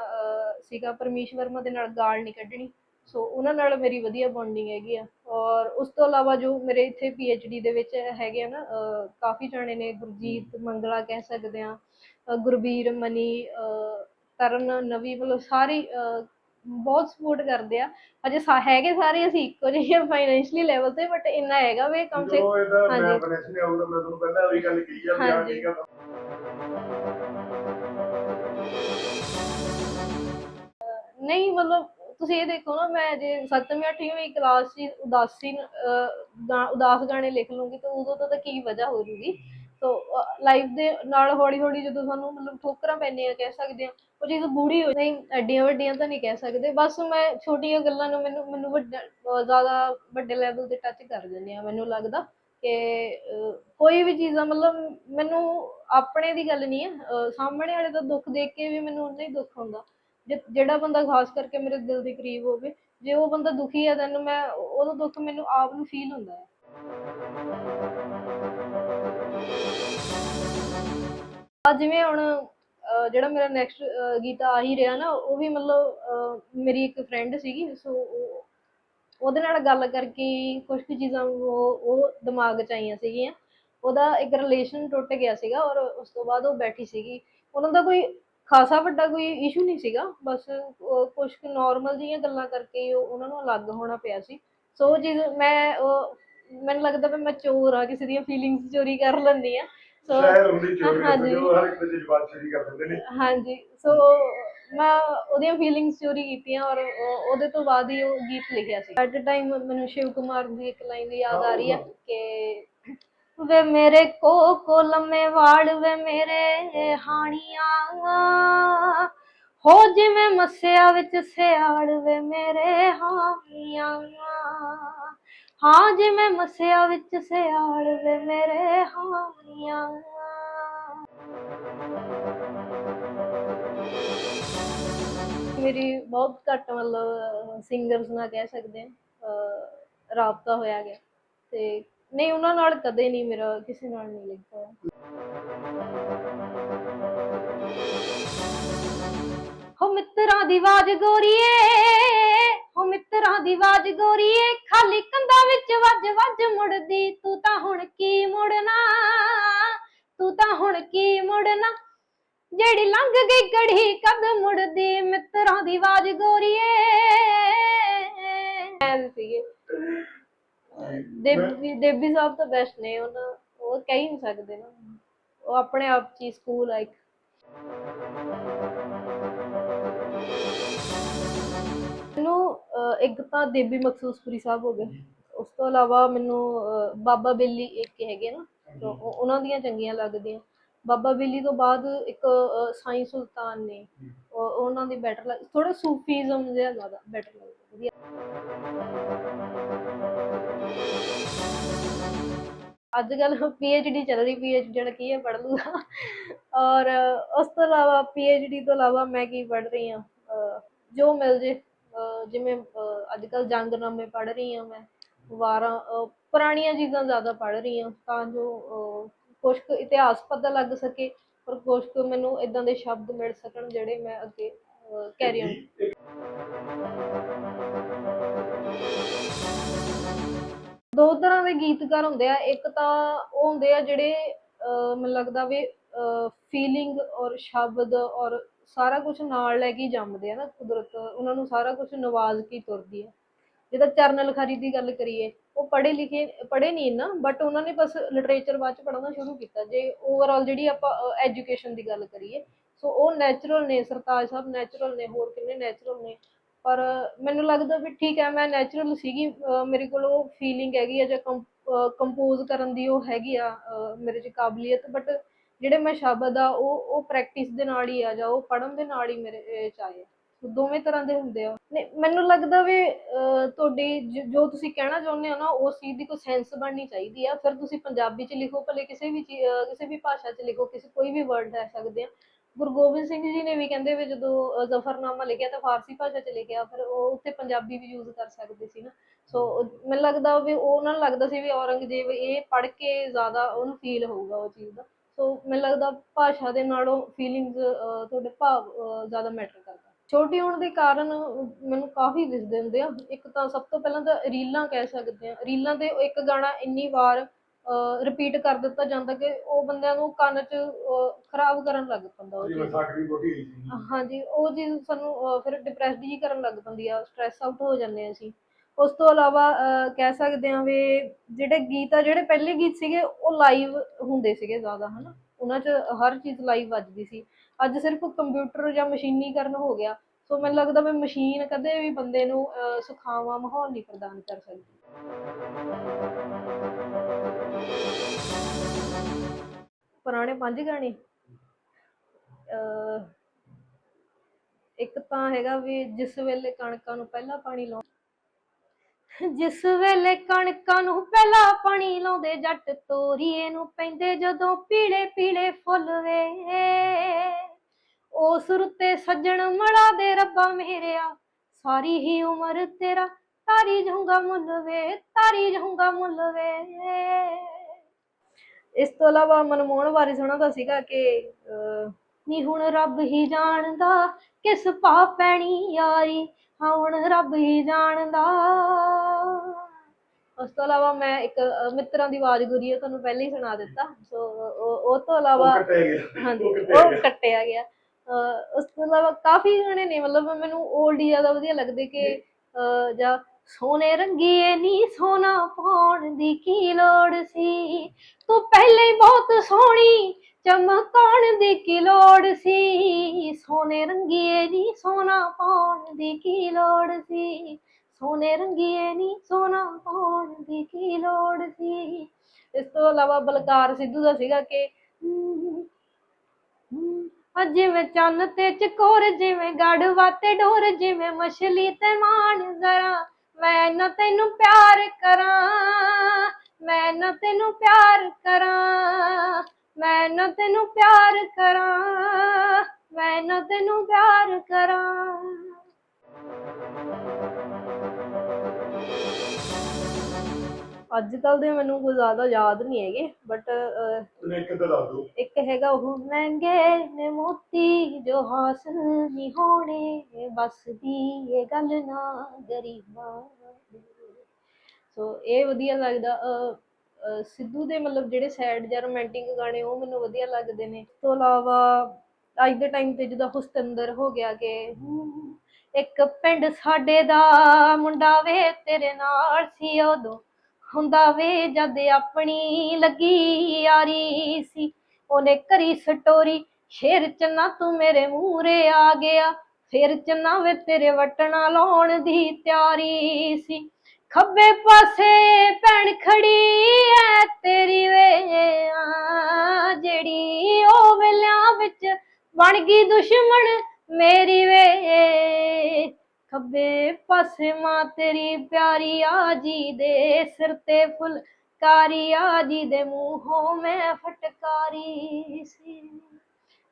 ਸੀਗਾ ਪਰਮੇਸ਼ ਵਰਮਾ ਦੇ ਨਾਲ ਗਾਲ ਨਹੀਂ ਕੱਢਣੀ ਸੋ ਉਹਨਾਂ ਨਾਲ ਮੇਰੀ ਵਧੀਆ ਬੌਂਡਿੰਗ ਹੈਗੀ ਆ ਔਰ ਉਸ ਤੋਂ ਇਲਾਵਾ ਜੋ ਮੇਰੇ ਇੱਥੇ ਡੀ ਦੇ ਵਿੱਚ ਹੈਗੇ ਆ ਨਾ ਕਾਫੀ ਜਾਣੇ ਨੇ ਗੁਰਜੀਤ ਮੰਗਲਾ ਕਹਿ ਸਕਦੇ ਆ ਗੁਰਬੀਰ ਮਨੀ ਤਰਨ ਨਵੀ ਮਤਲਬ ਸਾਰੇ ਬਹੁਤ ਸਪੋਰਟ ਕਰਦੇ ਆ ਅਜੇ ਹੈਗੇ ਸਾਰੇ ਅਸੀਂ ਇੱਕੋ ਜਿਹੇ ਫਾਈਨੈਂਸ਼ਲੀ ਲੈਵਲ ਤੇ ਬਟ ਇੰਨਾ ਹੈਗਾ ਵੀ ਕਮ ਸੇ ਹਾਂਜੀ। ਮੈਂ ਤੁਹਾਨੂੰ ਪਹਿਲਾਂ ਉਹੀ ਗੱਲ ਕਹੀ ਆ ਹਾਂਜੀ। ਨਹੀਂ ਮਤਲਬ ਤੁਸੀਂ ਇਹ ਦੇਖੋ ਨਾ ਮੈਂ ਜੇ 7ਵੀਂ 8ਵੀਂ ਕਲਾਸ 'ਚ ਉਦਾਸੀ ਅਹ, ਗਾ- ਉਦਾਸ ਗਾਣੇ ਲਿਖ ਲੂੰਗੀ ਤਾਂ ਉਦੋਂ ਤੋਂ ਤਾਂ ਕੀ ਵਜ੍ਹਾ ਹੋ ਜੂਗੀ? ਸੋ ਲਾਈਫ ਦੇ ਨਾਲ ਹੌਲੀ ਹੌਲੀ ਜਦੋਂ ਸਾਨੂੰ ਮਤਲਬ ਠੋਕਰਾਂ ਪੈਂਦੀਆਂ ਕਹਿ ਸਕਦੇ ਆ ਉਹ ਚੀਜ਼ ਬੂੜੀ ਹੋ ਨਹੀਂ ਐਡੀਆਂ ਵੱਡੀਆਂ ਤਾਂ ਨਹੀਂ ਕਹਿ ਸਕਦੇ। ਬਸ ਮੈਂ ਛੋਟੀਆਂ ਗੱਲਾਂ ਨੂੰ ਮੈਨੂੰ ਮੈਨੂੰ ਵੱਡਾ ਅਹ ਜ਼ਿਆਦਾ ਵੱਡੇ ਲੈਵਲ ਤੇ ਟੱਚ ਕਰ ਜਾਂਦੀਆਂ ਮੈਨੂੰ ਲੱਗਦਾ ਕਿ ਅਹ, ਕੋਈ ਵੀ ਚੀਜ਼ ਆ ਮਤਲਬ ਮੈਨੂੰ ਆਪਣੇ ਦੀ ਗੱਲ ਨਹੀਂ ਹੈ। ਅਹ, ਸਾਹਮਣੇ ਵਾਲੇ ਦਾ ਦੁੱਖ ਦੇਖ ਕੇ ਵੀ ਮੈਨੂੰ ਉਨਾ ਹੀ ਦੁੱਖ ਹੁੰਦਾ। ਜਿਹੜਾ ਬੰਦਾ ਖਾਸ ਕਰਕੇ ਮੇਰੇ ਦਿਲ ਦੇ ਕਰੀਬ ਹੋਵੇ, ਜੇ ਉਹ ਬੰਦਾ ਦੁਖੀ ਹੈ, ਤੈਨੂੰ ਮੈਂ ਉਹਦਾ ਦੁੱਖ ਮੈਨੂੰ ਆਪ ਨੂੰ ਫੀਲ ਹੁੰਦਾ ਹੈ। ਆ ਜਿਵੇਂ ਹੁਣ ਜਿਹੜਾ ਮੇਰਾ ਨੈਕਸਟ ਗੀਤ ਆ ਹੀ ਰਿਹਾ ਨਾ, ਉਹ ਵੀ ਮਤਲਬ ਮੇਰੀ ਇੱਕ ਫਰੈਂਡ ਸੀਗੀ, ਸੋ ਉਹਦੇ ਨਾਲ ਗੱਲ ਕਰਕੇ ਕੁਝ ਕੁ ਚੀਜ਼ਾਂ ਉਹ ਉਹ ਦਿਮਾਗ 'ਚ ਆਈਆਂ ਸੀਗੀਆਂ। ਉਹਦਾ ਇੱਕ ਰਿਲੇਸ਼ਨ ਟੁੱਟ ਗਿਆ ਸੀਗਾ ਔਰ ਉਸ ਤੋਂ ਬਾਅਦ ਉਹ ਬੈਠੀ ਸੀਗੀ। ਉਹਨਾਂ ਦਾ ਕੋਈ ਖਾਸਾ ਵੱਡਾ ਕੋਈ ਇਸ਼ੂ ਨਹੀਂ ਸੀਗਾ। ਬਸ ਕੁਝ ਕੁ ਨਾਰਮਲ ਜਿਹੀਆਂ ਗੱਲਾਂ ਕਰਕੇ ਹੀ ਉਹ- ਉਹਨਾਂ ਨੂੰ ਅਲੱਗ ਹੋਣਾ ਪਿਆ ਸੀ। ਸੋ ਚੀਜ਼ ਮੈਂ ਉਹ ਮੈਨੂੰ ਲੱਗਦਾ ਵੀ ਮੈਂ ਚੋਰ ਆ ਕਿਸੇ ਦੀਆਂ ਫੀਲਿੰਗਸ ਚੋਰੀ ਕਰ ਲੈਂਦੀ ਆ। ਸੋ ਸ਼ਾਇਰ ਹੁੰਦੀ ਚੋਰੀ ਹਾਂਜੀ। ਕਰਦੇ ਉਹ ਹਰ ਇੱਕ ਦੇ ਜਵਾਬ ਚੋਰੀ ਕਰ ਦਿੰਦੇ ਨੇ। ਹਾਂਜੀ। ਸੋ ਮੈਂ ਉਹਦੀਆਂ ਫੀਲਿੰਗਸ ਚੋਰੀ ਕੀਤੀਆਂ ਔਰ ਉਹ- ਉਹਦੇ ਤੋਂ ਬਾਅਦ ਹੀ ਉਹ ਗੀਤ ਲਿਖਿਆ ਸੀ। ਐਟ ਟਾਈਮ ਮੈਨੂੰ ਸ਼ਿਵ ਕੁਮਾਰ ਦੀ ਇੱਕ ਲਾਈਨ ਯਾਦ ਆ ਰਹੀ ਹੈ ਕਿ ਵੇ ਮੇਰੇ ਕੋ ਕੋ ਲੰਮੇ ਵਾਲ ਵੇ ਮੇਰੇ ਹਾਣੀਆਂ। ਹੋ ਜਿਵੇਂ ਮੱਸਿਆ ਵਿੱਚ ਸਿਆੜ ਵੇ ਮੇਰੇ ਹਾਣੀਆਂ। ਹਾਂ ਜਿਵੇਂ ਮੱਸਿਆ ਵਿੱਚ ਸਿਆੜ ਵੇ ਮੇਰੇ ਹਾਣੀਆਂ। ਮੇਰੀ ਬਹੁਤ ਘੱਟ ਮਤਲਬ ਸਿੰਗਰਸ ਨਾਲ ਕਹਿ ਸਕਦੇ ਆ ਰਾਬਤਾ ਹੋਇਆ ਗਿਆ। ਤੇ ਨਹੀਂ, ਉਹਨਾਂ ਨਾਲ ਕਦੇ ਨਹੀਂ, ਮੇਰਾ ਕਿਸੇ ਨਾਲ ਨਹੀਂ ਲਿੰਕ ਹੋਇਆ। ਹੋ ਮਿੱਤਰਾਂ ਦੀ ਆਵਾਜ਼ ਗੋਰੀਏ, ਹੋ ਮਿੱਤਰਾਂ ਦੀ ਆਵਾਜ਼ ਗੋਰੀਏ, ਖਾਲੀ ਕੰਧਾਂ ਵਿੱਚ ਵੱਜ ਵੱਜ ਮੁੜਦੀ, ਤੂੰ ਤਾਂ ਹੁਣ ਕੀ ਮੁੜਨਾ? ਤੂੰ ਤਾਂ ਹੁਣ ਕੀ ਮੁੜਨਾ? ਜਿਹੜੀ ਲੰਘ ਗਈ ਕੜੀ ਕਦ ਮੁੜਦੀ, ਮਿੱਤਰਾਂ ਦੀ ਆਵਾਜ਼ ਗੋਰੀਏ। ਐਂ ਸੀਗੇ। ਦੇਬੀ ਦੇਬੀ ਸਾਹਿਬ ਤਾਂ ਬੈਸਟ ਨੇ ਉਹਨਾਂ ਉਹ ਕਹਿ ਹੀ ਨਹੀਂ ਸਕਦੇ ਨਾ। ਉਹ ਆਪਣੇ ਆਪ ਚ ਸਕੂਲ ਆ ਇੱਕ। ਮੈਨੂੰ ਇੱਕ ਤਾਂ ਦੇਬੀ ਮਖਸੂਸਪੁਰੀ ਸਾਹਿਬ ਹੋ ਗਏ। ਉਸ ਤੋਂ ਇਲਾਵਾ ਮੈਨੂੰ ਬਾਬਾ ਬੇਲੀ ਇੱਕ ਹੈਗੇ ਨਾ ਉਹਨਾਂ ਦੀਆਂ ਚੰਗੀਆਂ ਲੱਗਦੀਆਂ। ਬਾਬਾ ਬੇਲੀ ਤੋਂ ਬਾਅਦ ਇੱਕ ਸਾਈਂ ਸੁਲਤਾਨ ਨੇ। ਉਹ- ਉਹਨਾਂ ਦੀ ਬੈਟਰ ਲੱਗ ਥੋੜਾ ਸੂਫੀਜ਼ਮ ਜਿਹਾ ਜ਼ਿਆਦਾ ਬੈਟਰ ਲੱਗਦਾ ਵਧੀਆ। ਅੱਜ ਕੱਲ ਡੀ ਚੱਲ ਰਹੀ ਡੀ ਜਿਹੜਾ ਕੀ ਹੈ ਪੜ ਲੂਗਾ ਔਰ ਉਸ ਤੋਂ ਇਲਾਵਾ ਡੀ ਤੋਂ ਇਲਾਵਾ ਮੈਂ ਕੀ ਪੜ ਰਹੀ ਹਾਂ? ਜੋ ਮਿਲ ਜੇ ਜਿਵੇਂ ਅੱਜ ਕੱਲ ਜੰਗਨਾਮੇ ਪੜ ਰਹੀ ਹਾਂ ਮੈਂ। ਵਾਰਾਂ ਅਹ, ਪੁਰਾਣੀਆਂ ਚੀਜ਼ਾਂ ਜ਼ਿਆਦਾ ਪੜ ਰਹੀ ਹਾਂ ਤਾਂ ਜੋ ਅਹ, ਕੁਛ ਕੁ ਇਤਿਹਾਸ ਪਤਾ ਲੱਗ ਸਕੇ ਔਰ ਕੁਛ ਕੁ ਮੈਨੂੰ ਇਦਾਂ ਦੇ ਸ਼ਬਦ ਮਿਲ ਸਕਣ ਜਿਹੜੇ ਮੈਂ ਅੱਗੇ ਕੈਰੀ ਔਨ ਦੋ ਤਰ੍ਹਾਂ ਦੇ ਗੀਤਕਾਰ ਹੁੰਦੇ ਆ ਇੱਕ ਤਾਂ ਉਹ ਹੁੰਦੇ ਆ ਜਿਹੜੇ ਅਹ, ਮੈਨੂੰ ਲੱਗਦਾ ਵੀ ਫੀਲਿੰਗ ਔਰ ਸ਼ਬਦ ਔਰ ਸਾਰਾ ਕੁਝ ਨਾਲ ਲੈ ਕੇ ਹੀ ਜੰਮਦੇ ਆ ਨਾ ਕੁਦਰਤ ਉਹਨਾਂ ਨੂੰ ਸਾਰਾ ਕੁਝ ਨਵਾਜ਼ ਕੇ ਹੀ ਤੁਰਦੀ ਹੈ ਜਿੱਦਾਂ ਚਰਨ ਲਖਾਰੀ ਦੀ ਗੱਲ ਕਰੀਏ ਉਹ ਪੜ੍ਹੇ ਲਿਖੇ ਪੜ੍ਹੇ ਨਹੀਂ ਨਾ ਬਟ ਉਹਨਾਂ ਨੇ ਬਸ ਲਿਟਰੇਚਰ ਬਾਅਦ ਚ ਪੜ੍ਹਨਾ ਸ਼ੁਰੂ ਕੀਤਾ। ਜੇ ਓਵਰਆਲ ਜਿਹੜੀ ਆਪਾਂ ਐਜੂਕੇਸ਼ਨ ਦੀ ਗੱਲ ਕਰੀਏ ਸੋ ਉਹ ਨੈਚੁਰਲ ਨੇ ਸਰਤਾਜ ਸਾਹਿਬ ਨੈਚੁਰਲ ਨੇ ਹੋਰ ਕਿੰਨੇ ਨੈਚੁਰਲ ਨੇ ਪਰ ਮੈਨੂੰ ਲੱਗਦਾ ਵੀ ਠੀਕ ਹੈ, ਮੈਂ ਨੈਚੁਰਲ ਸੀਗੀ, ਅਹ ਮੇਰੇ ਕੋਲ ਉਹ ਫੀਲਿੰਗ ਹੈਗੀ ਆ ਜਾਂ ਕੰਪੋਜ਼ ਕਰਨ ਦੀ ਉਹ ਹੈਗੀ ਆ, ਅਹ ਮੇਰੇ 'ਚ ਕਾਬਲੀਅਤ ਬਟ ਜਿਹੜੇ ਮੈਂ ਸ਼ਬਦ ਆ, ਉਹ ਉਹ ਪ੍ਰੈਕਟਿਸ ਦੇ ਨਾਲ ਹੀ ਆ ਜਾਂ ਉਹ ਪੜ੍ਹਨ ਦੇ ਨਾਲ ਹੀ ਮੇਰੇ 'ਚ ਆਏ ਆ। ਦੋਵੇਂ ਤਰ੍ਹਾਂ ਦੇ ਹੁੰਦੇ ਆ। ਨਹੀਂ, ਮੈਨੂੰ ਲੱਗਦਾ ਵੀ, ਅਹ ਤੁਹਾਡੀ ਜ- ਜੋ ਤੁਸੀਂ ਕਹਿਣਾ ਚਾਹੁੰਦੇ ਹੋ ਨਾ, ਉਸ ਚੀਜ਼ ਦੀ ਕੋਈ ਸੈਂਸ ਬਣਨੀ ਚਾਹੀਦੀ ਆ। ਫਿਰ ਤੁਸੀਂ ਪੰਜਾਬੀ 'ਚ ਲਿਖੋ, ਭਲੇ ਕਿਸੇ ਵੀ ਚੀ- ਅਹ ਕਿਸੇ ਵੀ ਭਾਸ਼ਾ 'ਚ ਲਿਖੋ, ਕਿਸੇ ਕੋਈ ਵੀ ਵਰਡ ਲੈ ਸਕਦੇ ਆ। ਗੁਰੂ ਗੋਬਿੰਦ ਸਿੰਘ ਜੀ ਨੇ ਵੀ ਕਹਿੰਦੇ ਵੀ ਜਦੋਂ ਜ਼ਫਰਨਾਮਾ ਲਿਖਿਆ ਤਾਂ ਫਾਰਸੀ ਭਾਸ਼ਾ 'ਚ ਲਿਖਿਆ, ਫਿਰ ਉਹ ਉੱਥੇ ਪੰਜਾਬੀ ਵੀ ਯੂਜ਼ ਕਰ ਸਕਦੇ ਸੀ ਨਾ। ਸੋ ਮੈਨੂੰ ਲੱਗਦਾ ਵੀ ਉਹਨਾਂ ਨੂੰ ਲੱਗਦਾ ਸੀ ਵੀ ਔਰੰਗਜ਼ੇਬ ਇਹ ਪੜ੍ਹ ਕੇ ਜ਼ਿਆਦਾ ਉਹਨੂੰ ਫੀਲ ਹੋਊਗਾ ਉਹ ਚੀਜ਼ ਦਾ। ਸੋ ਮੈਨੂੰ ਲੱਗਦਾ ਭਾਸ਼ਾ ਦੇ ਨਾਲੋਂ ਫੀਲਿੰਗਸ ਤੁਹਾਡੇ ਭਾਵ ਜ਼ਿਆਦਾ ਮੈਟਰ ਕਰਦਾ। ਛੋਟੀ ਹੋਣ ਦੇ ਕਾਰਨ ਮੈਨੂੰ ਕਾਫੀ ਦਿਸਦੇ ਹੁੰਦੇ ਆ। ਇੱਕ ਤਾਂ ਸਭ ਤੋਂ ਪਹਿਲਾਂ ਤਾਂ ਰੀਲਾਂ ਕਹਿ ਸਕਦੇ ਆ। ਰੀਲਾਂ ਤੇ ਇੱਕ ਗਾਣਾ ਇੰਨੀ ਵਾਰ ਰਿਪੀਟ ਕਰ ਦਿੱਤਾ ਜਾਂਦਾ ਕਿ ਉਹ ਬੰਦਿਆਂ ਨੂੰ ਕੰਨ 'ਚ ਖਰਾਬ ਕਰਨ ਲੱਗ ਪੈਂਦਾ ਉਹ ਜੀ ਚੀਜ਼। ਸੀ। ਹਾਂਜੀ ਉਹ ਚੀਜ਼ ਸਾਨੂੰ ਫਿਰ ਡਿਪਰੈਸਡ ਹੀ ਕਰਨ ਲੱਗ ਪੈਂਦੀ ਆ ਸਟ੍ਰੈਸ ਆਊਟ ਹੋ ਜਾਂਦੇ ਆ ਅਸੀਂ। ਉਸ ਤੋਂ ਇਲਾਵਾ ਅਹ, ਕਹਿ ਸਕਦੇ ਆ ਵੀ ਜਿਹੜੇ ਗੀਤ ਆ ਜਿਹੜੇ ਪਹਿਲੇ ਗੀਤ ਸੀਗੇ ਉਹ ਲਾਈਵ ਹੁੰਦੇ ਸੀਗੇ ਜ਼ਿਆਦਾ ਹਨਾ? ਉਹਨਾਂ 'ਚ ਹਰ ਚੀਜ਼ ਲਾਈਵ ਵੱਜਦੀ ਸੀ। ਅੱਜ ਸਿਰਫ ਕੰਪਿਊਟਰ ਜਾਂ ਮਸ਼ੀਨੀਕਰਨ ਹੋ ਗਿਆ। ਸੋ ਮੈਨੂੰ ਲੱਗਦਾ ਵੀ ਮਸ਼ੀਨ ਕਦੇ ਵੀ ਬੰਦੇ ਨੂੰ ਅਹ, ਸੁਖਾਵਾਂ ਮਾਹੌਲ ਨਹੀਂ ਪ੍ਰਦਾਨ ਕਰ ਸਕਦੀ। ਪੁਰਾਣੇ ਪੰਜ ਗਾਣੇ। ਅਹ, ਇੱਕ ਤਾਂ ਹੈਗਾ ਵੀ ਜਿਸ ਵੇਲੇ ਕਣਕਾਂ ਨੂੰ ਪਹਿਲਾਂ ਪਾਣੀ ਲਾਉ ਜਿਸ ਵੇਲੇ ਕਣਕਾਂ ਨੂੰ ਪਹਿਲਾ ਪਾਣੀ ਲਾਉਂਦੇ ਜੱਟ ਤੋਰੀਏ ਨੂੰ ਪੈਂਦੇ ਜਦੋਂ ਪੀਲੇ ਪੀਲੇ ਫੁੱਲ ਵੇ। ਉਸ ਰੁੱਤੇ ਸੱਜਣ ਮੜਾ ਦੇ ਰੱਬਾ ਮੇਰਿਆ ਸਾਰੀ ਹੀ ਉਮਰ ਤੇਰਾ ਤਾਰੀ ਜਾਊਂਗਾ ਮੁੱਲ ਵੇ ਤਾਰੀ ਜਾਊਂਗਾ ਮੁੱਲ ਵੇ। ਇਸ ਤੋਂ ਇਲਾਵਾ ਮਨਮੋਹਨ ਬਾਰੇ ਸੁਣਾ ਤਾਂ ਸੀਗਾ ਕਿ ਅਹ, ਨੀ ਹੁਣ ਰੱਬ ਹੀ ਜਾਣਦਾ ਕਿਸ ਪਾ ਪੈਣੀ ਯਾਰੀ ਹਾਂ ਹੁਣ ਰੱਬ ਹੀ ਜਾਣਦਾ। ਉਸ ਤੋਂ ਇਲਾਵਾ ਮੈਂ ਇੱਕ ਮਿੱਤਰਾਂ ਦੀ ਆਵਾਜ਼ ਗੁਰੀ ਉਹ ਤੁਹਾਨੂੰ ਪਹਿਲਾਂ ਹੀ ਸੁਣਾ ਦਿੱਤਾ। ਸੋ ਉਹ ਉਹ ਤੋਂ ਇਲਾਵਾ ਕੱਟਿਆ ਗਿਆ। ਹਾਂਜੀ ਉਹ ਕੱਟਿਆ ਉਹ ਗਿਆ। ਕੱਟਿਆ ਗਿਆ। ਅਹ ਉਸ ਤੋਂ ਇਲਾਵਾ ਕਾਫੀ ਗਾਣੇ ਨੇ ਮਤਲਬ ਮੈਨੂੰ 올ਡ ਹੀ ਜ਼ਿਆਦਾ ਵਧੀਆ ਲੱਗਦੇ ਕਿ ਅਹ ਜਾਂ ਸੋਨੇ ਰੰਗੀਏ ਨੀ ਸੋਨਾ ਪਾਉਣ ਦੀ ਕੀ ਲੋੜ ਸੀ? ਤੂੰ ਪਹਿਲੇ ਹੀ ਬਹੁਤ ਸੋਹਣੀ ਚਮਕਾਉਣ ਦੀ ਕੀ ਲੋੜ ਸੀ? ਸੋਨੇ ਰੰਗੀਏ ਨੀ ਸੋਨਾ ਪਾਉਣ ਦੀ ਕੀ ਲੋੜ ਸੀ? ਸੋਨੇ ਰੰਗੀਏ ਨੀ ਸੋਨਾ ਪਾਉਣ ਦੀ ਕੀ ਲੋੜ ਸੀ? ਇਸ ਤੋਂ ਇਲਾਵਾ ਬਲਕਾਰ ਸਿੱਧੂ ਦਾ ਸੀਗਾ ਕਿ ਹਮ, ਜਿਵੇਂ ਚੰਨ ਤੇ ਚਕੋਰ ਜਿਵੇਂ ਗੜਵਾ ਤੇ ਡੋਰ ਜਿਵੇਂ ਮਛਲੀ ਤੇ ਮਾਨ ਜ਼ਰਾ। ਮੈਂ ਨਾ ਤੈਨੂੰ ਪਿਆਰ ਕਰਾਂ, ਮੈਂ ਨਾ ਤੈਨੂੰ ਪਿਆਰ ਕਰਾਂ, ਮੈਂ ਨਾ ਤੈਨੂੰ ਪਿਆਰ ਕਰਾਂ, ਮੈਂ ਨਾ ਤੈਨੂੰ ਪਿਆਰ ਕਰਾਂ। ਅੱਜ ਕੱਲ ਦੇ ਮੈਨੂੰ ਕੋਈ ਜ਼ਿਆਦਾ ਯਾਦ ਨਹੀਂ ਹੈਗੇ ਬਟ ਇੱਕ ਅੱਧਾ ਦੱਸ ਦਿਓ ਇੱਕ ਹੈਗਾ ਉਹ ਮਹਿੰਗੇ ਨੇ ਮੋਤੀ ਜੋ ਹਾਸਲ ਨਹੀਂ ਹੋਣੇ ਬਸ ਦੀ ਇਹ ਗੱਲ ਨਾ ਗਰੀਬਾਂ। ਸੋ ਇਹ ਵਧੀਆ ਲੱਗਦਾ ਸਿੱਧੂ ਦੇ ਮਤਲਬ ਜਿਹੜੇ ਸੈਡ ਜਾਂ ਰੋਮਾਂਟਿਕ ਗਾਣੇ ਉਹ ਮੈਨੂੰ ਵਧੀਆ ਲੱਗਦੇ ਨੇ ਇਸ ਤੋਂ ਇਲਾਵਾ ਅੱਜ ਦੇ ਟਾਈਮ ਤੇ ਜਿੱਦਾਂ ਹੁਸਤਿੰਦਰ ਹੋ ਗਿਆ ਕਿ ਇੱਕ ਪਿੰਡ ਸਾਡੇ ਦਾ ਮੁੰਡਾ ਵੇ ਤੇਰੇ ਨਾਲ ਸੀ ਉਦੋਂ ਹੁੰਦਾ ਵੇ ਜਦ ਆਪਣੀ ਲੱਗੀ ਯਾਰੀ ਸੀ। ਉਹਨੇ ਕਰੀ ਸਟੋਰੀ, ਸ਼ੇਰ ਚੰਨਾ ਤੂੰ ਮੇਰੇ ਮੂਹਰੇ ਆ ਗਿਆ। ਫੇਰ ਚੰਨਾ ਵੇ ਤੇਰੇ ਵਟਣਾ ਲਾਉਣ ਦੀ ਤਿਆਰੀ ਸੀ। ਖੱਬੇ ਪਾਸੇ ਭੈਣ ਖੜੀ ਐ ਤੇਰੀ ਵੇ ਆ ਜਿਹੜੀ ਉਹ ਵੇਲਿਆਂ ਵਿੱਚ ਬਣ ਗਈ ਦੁਸ਼ਮਣ ਮੇਰੀ ਵੇ। ਖੱਬੇ ਪਾਸੇ ਮਾਂ ਤੇਰੀ ਪਿਆਰੀ ਆ ਜੀ ਦੇ ਸਿਰ ਤੇ ਫੁਲਕਾਰੀ ਆ ਜੀ ਦੇ ਮੂੰਹੋਂ ਮੈਂ ਫਟਕਾਰੀ ਸੀ।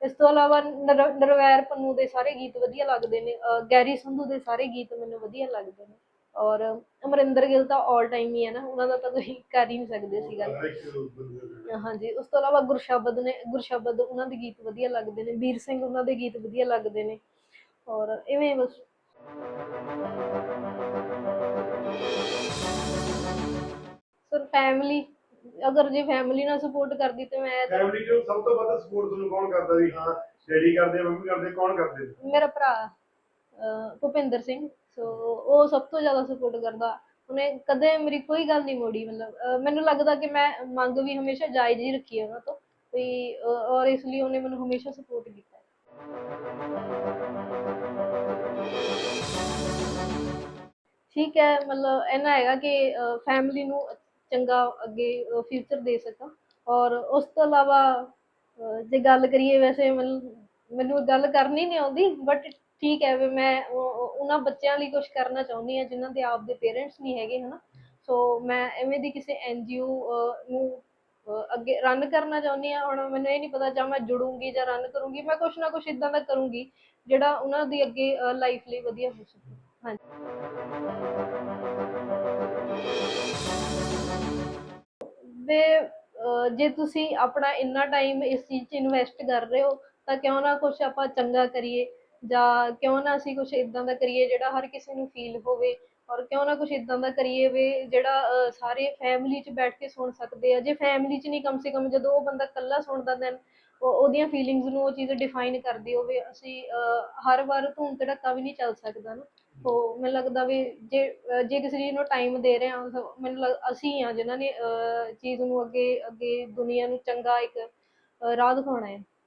ਇਸ ਤੋਂ ਇਲਾਵਾ ਨਰਵੈਰ ਪੰਨੂ ਦੇ ਸਾਰੇ ਗੀਤ ਵਧੀਆ ਲੱਗਦੇ ਨੇ ਗੈਰੀ ਸੰਧੂ ਦੇ ਸਾਰੇ ਗੀਤ ਮੈਨੂੰ ਵਧੀਆ ਲੱਗਦੇ ਨੇ। ਔਰ ਅਮਰਿੰਦਰ ਗਿੱਲ ਤਾਂ 올 ਟਾਈਮ ਹੀ ਹੈ ਨਾ, ਉਹਨਾਂ ਦਾ ਤਾਂ ਕੋਈ ਕਰ ਹੀ ਨਹੀਂ ਸਕਦੇ ਸੀ ਗੱਲ। ਹਾਂਜੀ, ਉਸ ਤੋਂ ਇਲਾਵਾ ਗੁਰਸ਼ਬਦ ਨੇ, ਗੁਰਸ਼ਬਦ ਉਹਨਾਂ ਦੇ ਗੀਤ ਵਧੀਆ ਲੱਗਦੇ ਨੇ ਵੀਰ ਸਿੰਘ ਉਹਨਾਂ ਦੇ ਗੀਤ ਵਧੀਆ ਲੱਗਦੇ ਨੇ। ਔਰ ਇਵੇਂ ਬਸ ਸਰ ਫੈਮਿਲੀ ਅਗਰ ਜੇ ਫੈਮਿਲੀ ਨਾਲ ਸਪੋਰਟ ਕਰਦੀ ਤੇ ਮੈਂ ਤਾਂ ਫੈਮਿਲੀ ਚੋਂ ਸਭ ਤੋਂ ਵੱਧ ਸਪੋਰਟ ਤੁਹਾਨੂੰ ਕੌਣ ਕਰਦਾ ਵੀ ਹਾਂ ਡੈਡੀ ਕਰਦੇ ਮੰਮੀ ਕਰਦੇ ਕੌਣ ਕਰਦੇ? ਮੇਰਾ ਭਰਾ ਅਹ, ਭੁਪਿੰਦਰ ਸਿੰਘ। ਸੋ ਉਹ ਸਭ ਤੋਂ ਜ਼ਿਆਦਾ ਸਪੋਰਟ ਕਰਦਾ। ਉਹਨੇ ਕਦੇ ਮੇਰੀ ਕੋਈ ਗੱਲ ਨਹੀਂ ਮੋੜੀ ਮਤਲਬ ਅਹ, ਮੈਨੂੰ ਲੱਗਦਾ ਕਿ ਮੈਂ ਮੰਗ ਵੀ ਹਮੇਸ਼ਾ ਜਾਇਜ਼ ਹੀ ਰੱਖੀ ਹੈ ਉਹਨਾਂ ਤੋਂ। ਵੀ ਅਹ, ਔਰ ਇਸ ਲਈ ਉਹਨੇ ਮੈਨੂੰ ਹਮੇਸ਼ਾ ਸਪੋਰਟ ਕੀਤਾ ਹੈ। ਠੀਕ ਹੈ, ਮਤਲਬ ਇਹਨਾਂ ਹੈਗਾ ਕਿ ਫੈਮਿਲੀ ਨੂੰ ਚੰਗਾ ਅੱਗੇ ਫਿਊਚਰ ਦੇ ਸਕਾਂ ਔਰ ਉਸ ਤੋਂ ਇਲਾਵਾ ਜੇ ਗੱਲ ਕਰੀਏ ਵੈਸੇ ਮਤਲਬ ਮੈਨੂੰ ਗੱਲ ਕਰਨੀ ਨਹੀਂ ਆਉਂਦੀ ਬਟ ਠੀਕ ਹੈ, ਵੀ ਮੈਂ ਉਹਨਾਂ ਬੱਚਿਆਂ ਲਈ ਕੁਝ ਕਰਨਾ ਚਾਹੁੰਦੀ ਹਾਂ, ਜਿਨ੍ਹਾਂ ਦੇ ਆਪ ਦੇ ਪੇਰੈਂਟਸ ਨਹੀਂ ਹੈਗੇ, ਹਨਾ। ਸੋ ਮੈਂ ਐਵੇਂ ਦੀ ਕਿਸੇ ਐਨਜੀਓ ਨੂੰ ਅੱਗੇ ਰਨ ਕਰਨਾ ਚਾਹੁੰਦੀ ਹਾਂ। ਹੁਣ ਮੈਨੂੰ ਇਹ ਨਹੀਂ ਪਤਾ, ਜਾਂ ਮੈਂ ਜੁੜੂੰਗੀ ਜਾਂ ਰਨ ਕਰੂੰਗੀ, ਮੈਂ ਕੁਛ ਨਾ ਕੁਛ ਇਦਾਂ ਦਾ ਕਰੂੰਗੀ, ਜਿਹੜਾ ਉਹਨਾਂ ਦੀ ਅੱਗੇ ਲਾਈਫ ਲਈ ਵਧੀਆ ਹੋ ਸਕੇ। ਹਾਂਜੀ। ਵੇ ਜੇ ਤੁਸੀਂ ਆਪਣਾ ਇੰਨਾ ਟਾਈਮ ਇਸ ਚੀਜ਼ 'ਚ ਇਨਵੈਸਟ ਕਰ ਰਹੇ ਹੋ, ਤਾਂ ਕਿਉਂ ਨਾ ਕੁਛ ਆਪਾਂ ਚੰਗਾ ਕਰੀਏ ਜਾਂ ਕਿਉਂ ਨਾ ਅਸੀਂ ਕੁਛ ਇਦਾਂ ਦਾ ਕਰੀਏ ਜਿਹੜਾ ਹਰ ਕਿਸੇ ਨੂੰ ਫੀਲ ਹੋਵੇ ਔਰ ਕਿਉਂ ਨਾ ਕੁਛ ਇਦਾਂ ਦਾ ਕਰੀਏ ਵੀ ਜਿਹੜਾ ਸਾਰੇ ਫੈਮਿਲੀ 'ਚ ਬੈਠ ਕੇ ਸੁਣ ਸਕਦੇ ਆ। ਜੇ ਫੈਮਿਲੀ 'ਚ ਨਹੀਂ ਕਮ ਸੇ ਕਮ ਜਦੋਂ ਉਹ ਬੰਦਾ ਇਕੱਲਾ ਸੁਣਦਾ ਦੈਨ ਉਹਦੀਆਂ ਫੀਲਿੰਗਸ ਨੂੰ ਉਹ ਚੀਜ਼ ਡਿਫਾਈਨ ਕਰਦੀ ਹੋਵੇ, ਅਸੀਂ ਹਰ ਵਾਰ ਧੂਮ ਧੜਕਾ ਵੀ ਨਹੀਂ ਚੱਲ ਸਕਦਾ ਨਾ। ਸੋ ਮੈਨੂੰ ਲੱਗਦਾ ਵੀ ਜੇ ਜੇ ਕਿਸੇ ਚੀਜ਼ ਨੂੰ ਟਾਈਮ ਦੇ ਰਹੇ ਹਾਂ ਮੈਨੂੰ ਲੱਗ ਅਸੀਂ ਆ ਜਿਨ੍ਹਾਂ ਨੇ ਅਹ, ਚੀਜ਼ ਨੂੰ ਅੱਗੇ ਅੱਗੇ ਦੁਨੀਆ ਨੂੰ ਚੰਗਾ ਇੱਕ ਰਾਹ ਦਿਖਾਉਣਾ ਹੈ।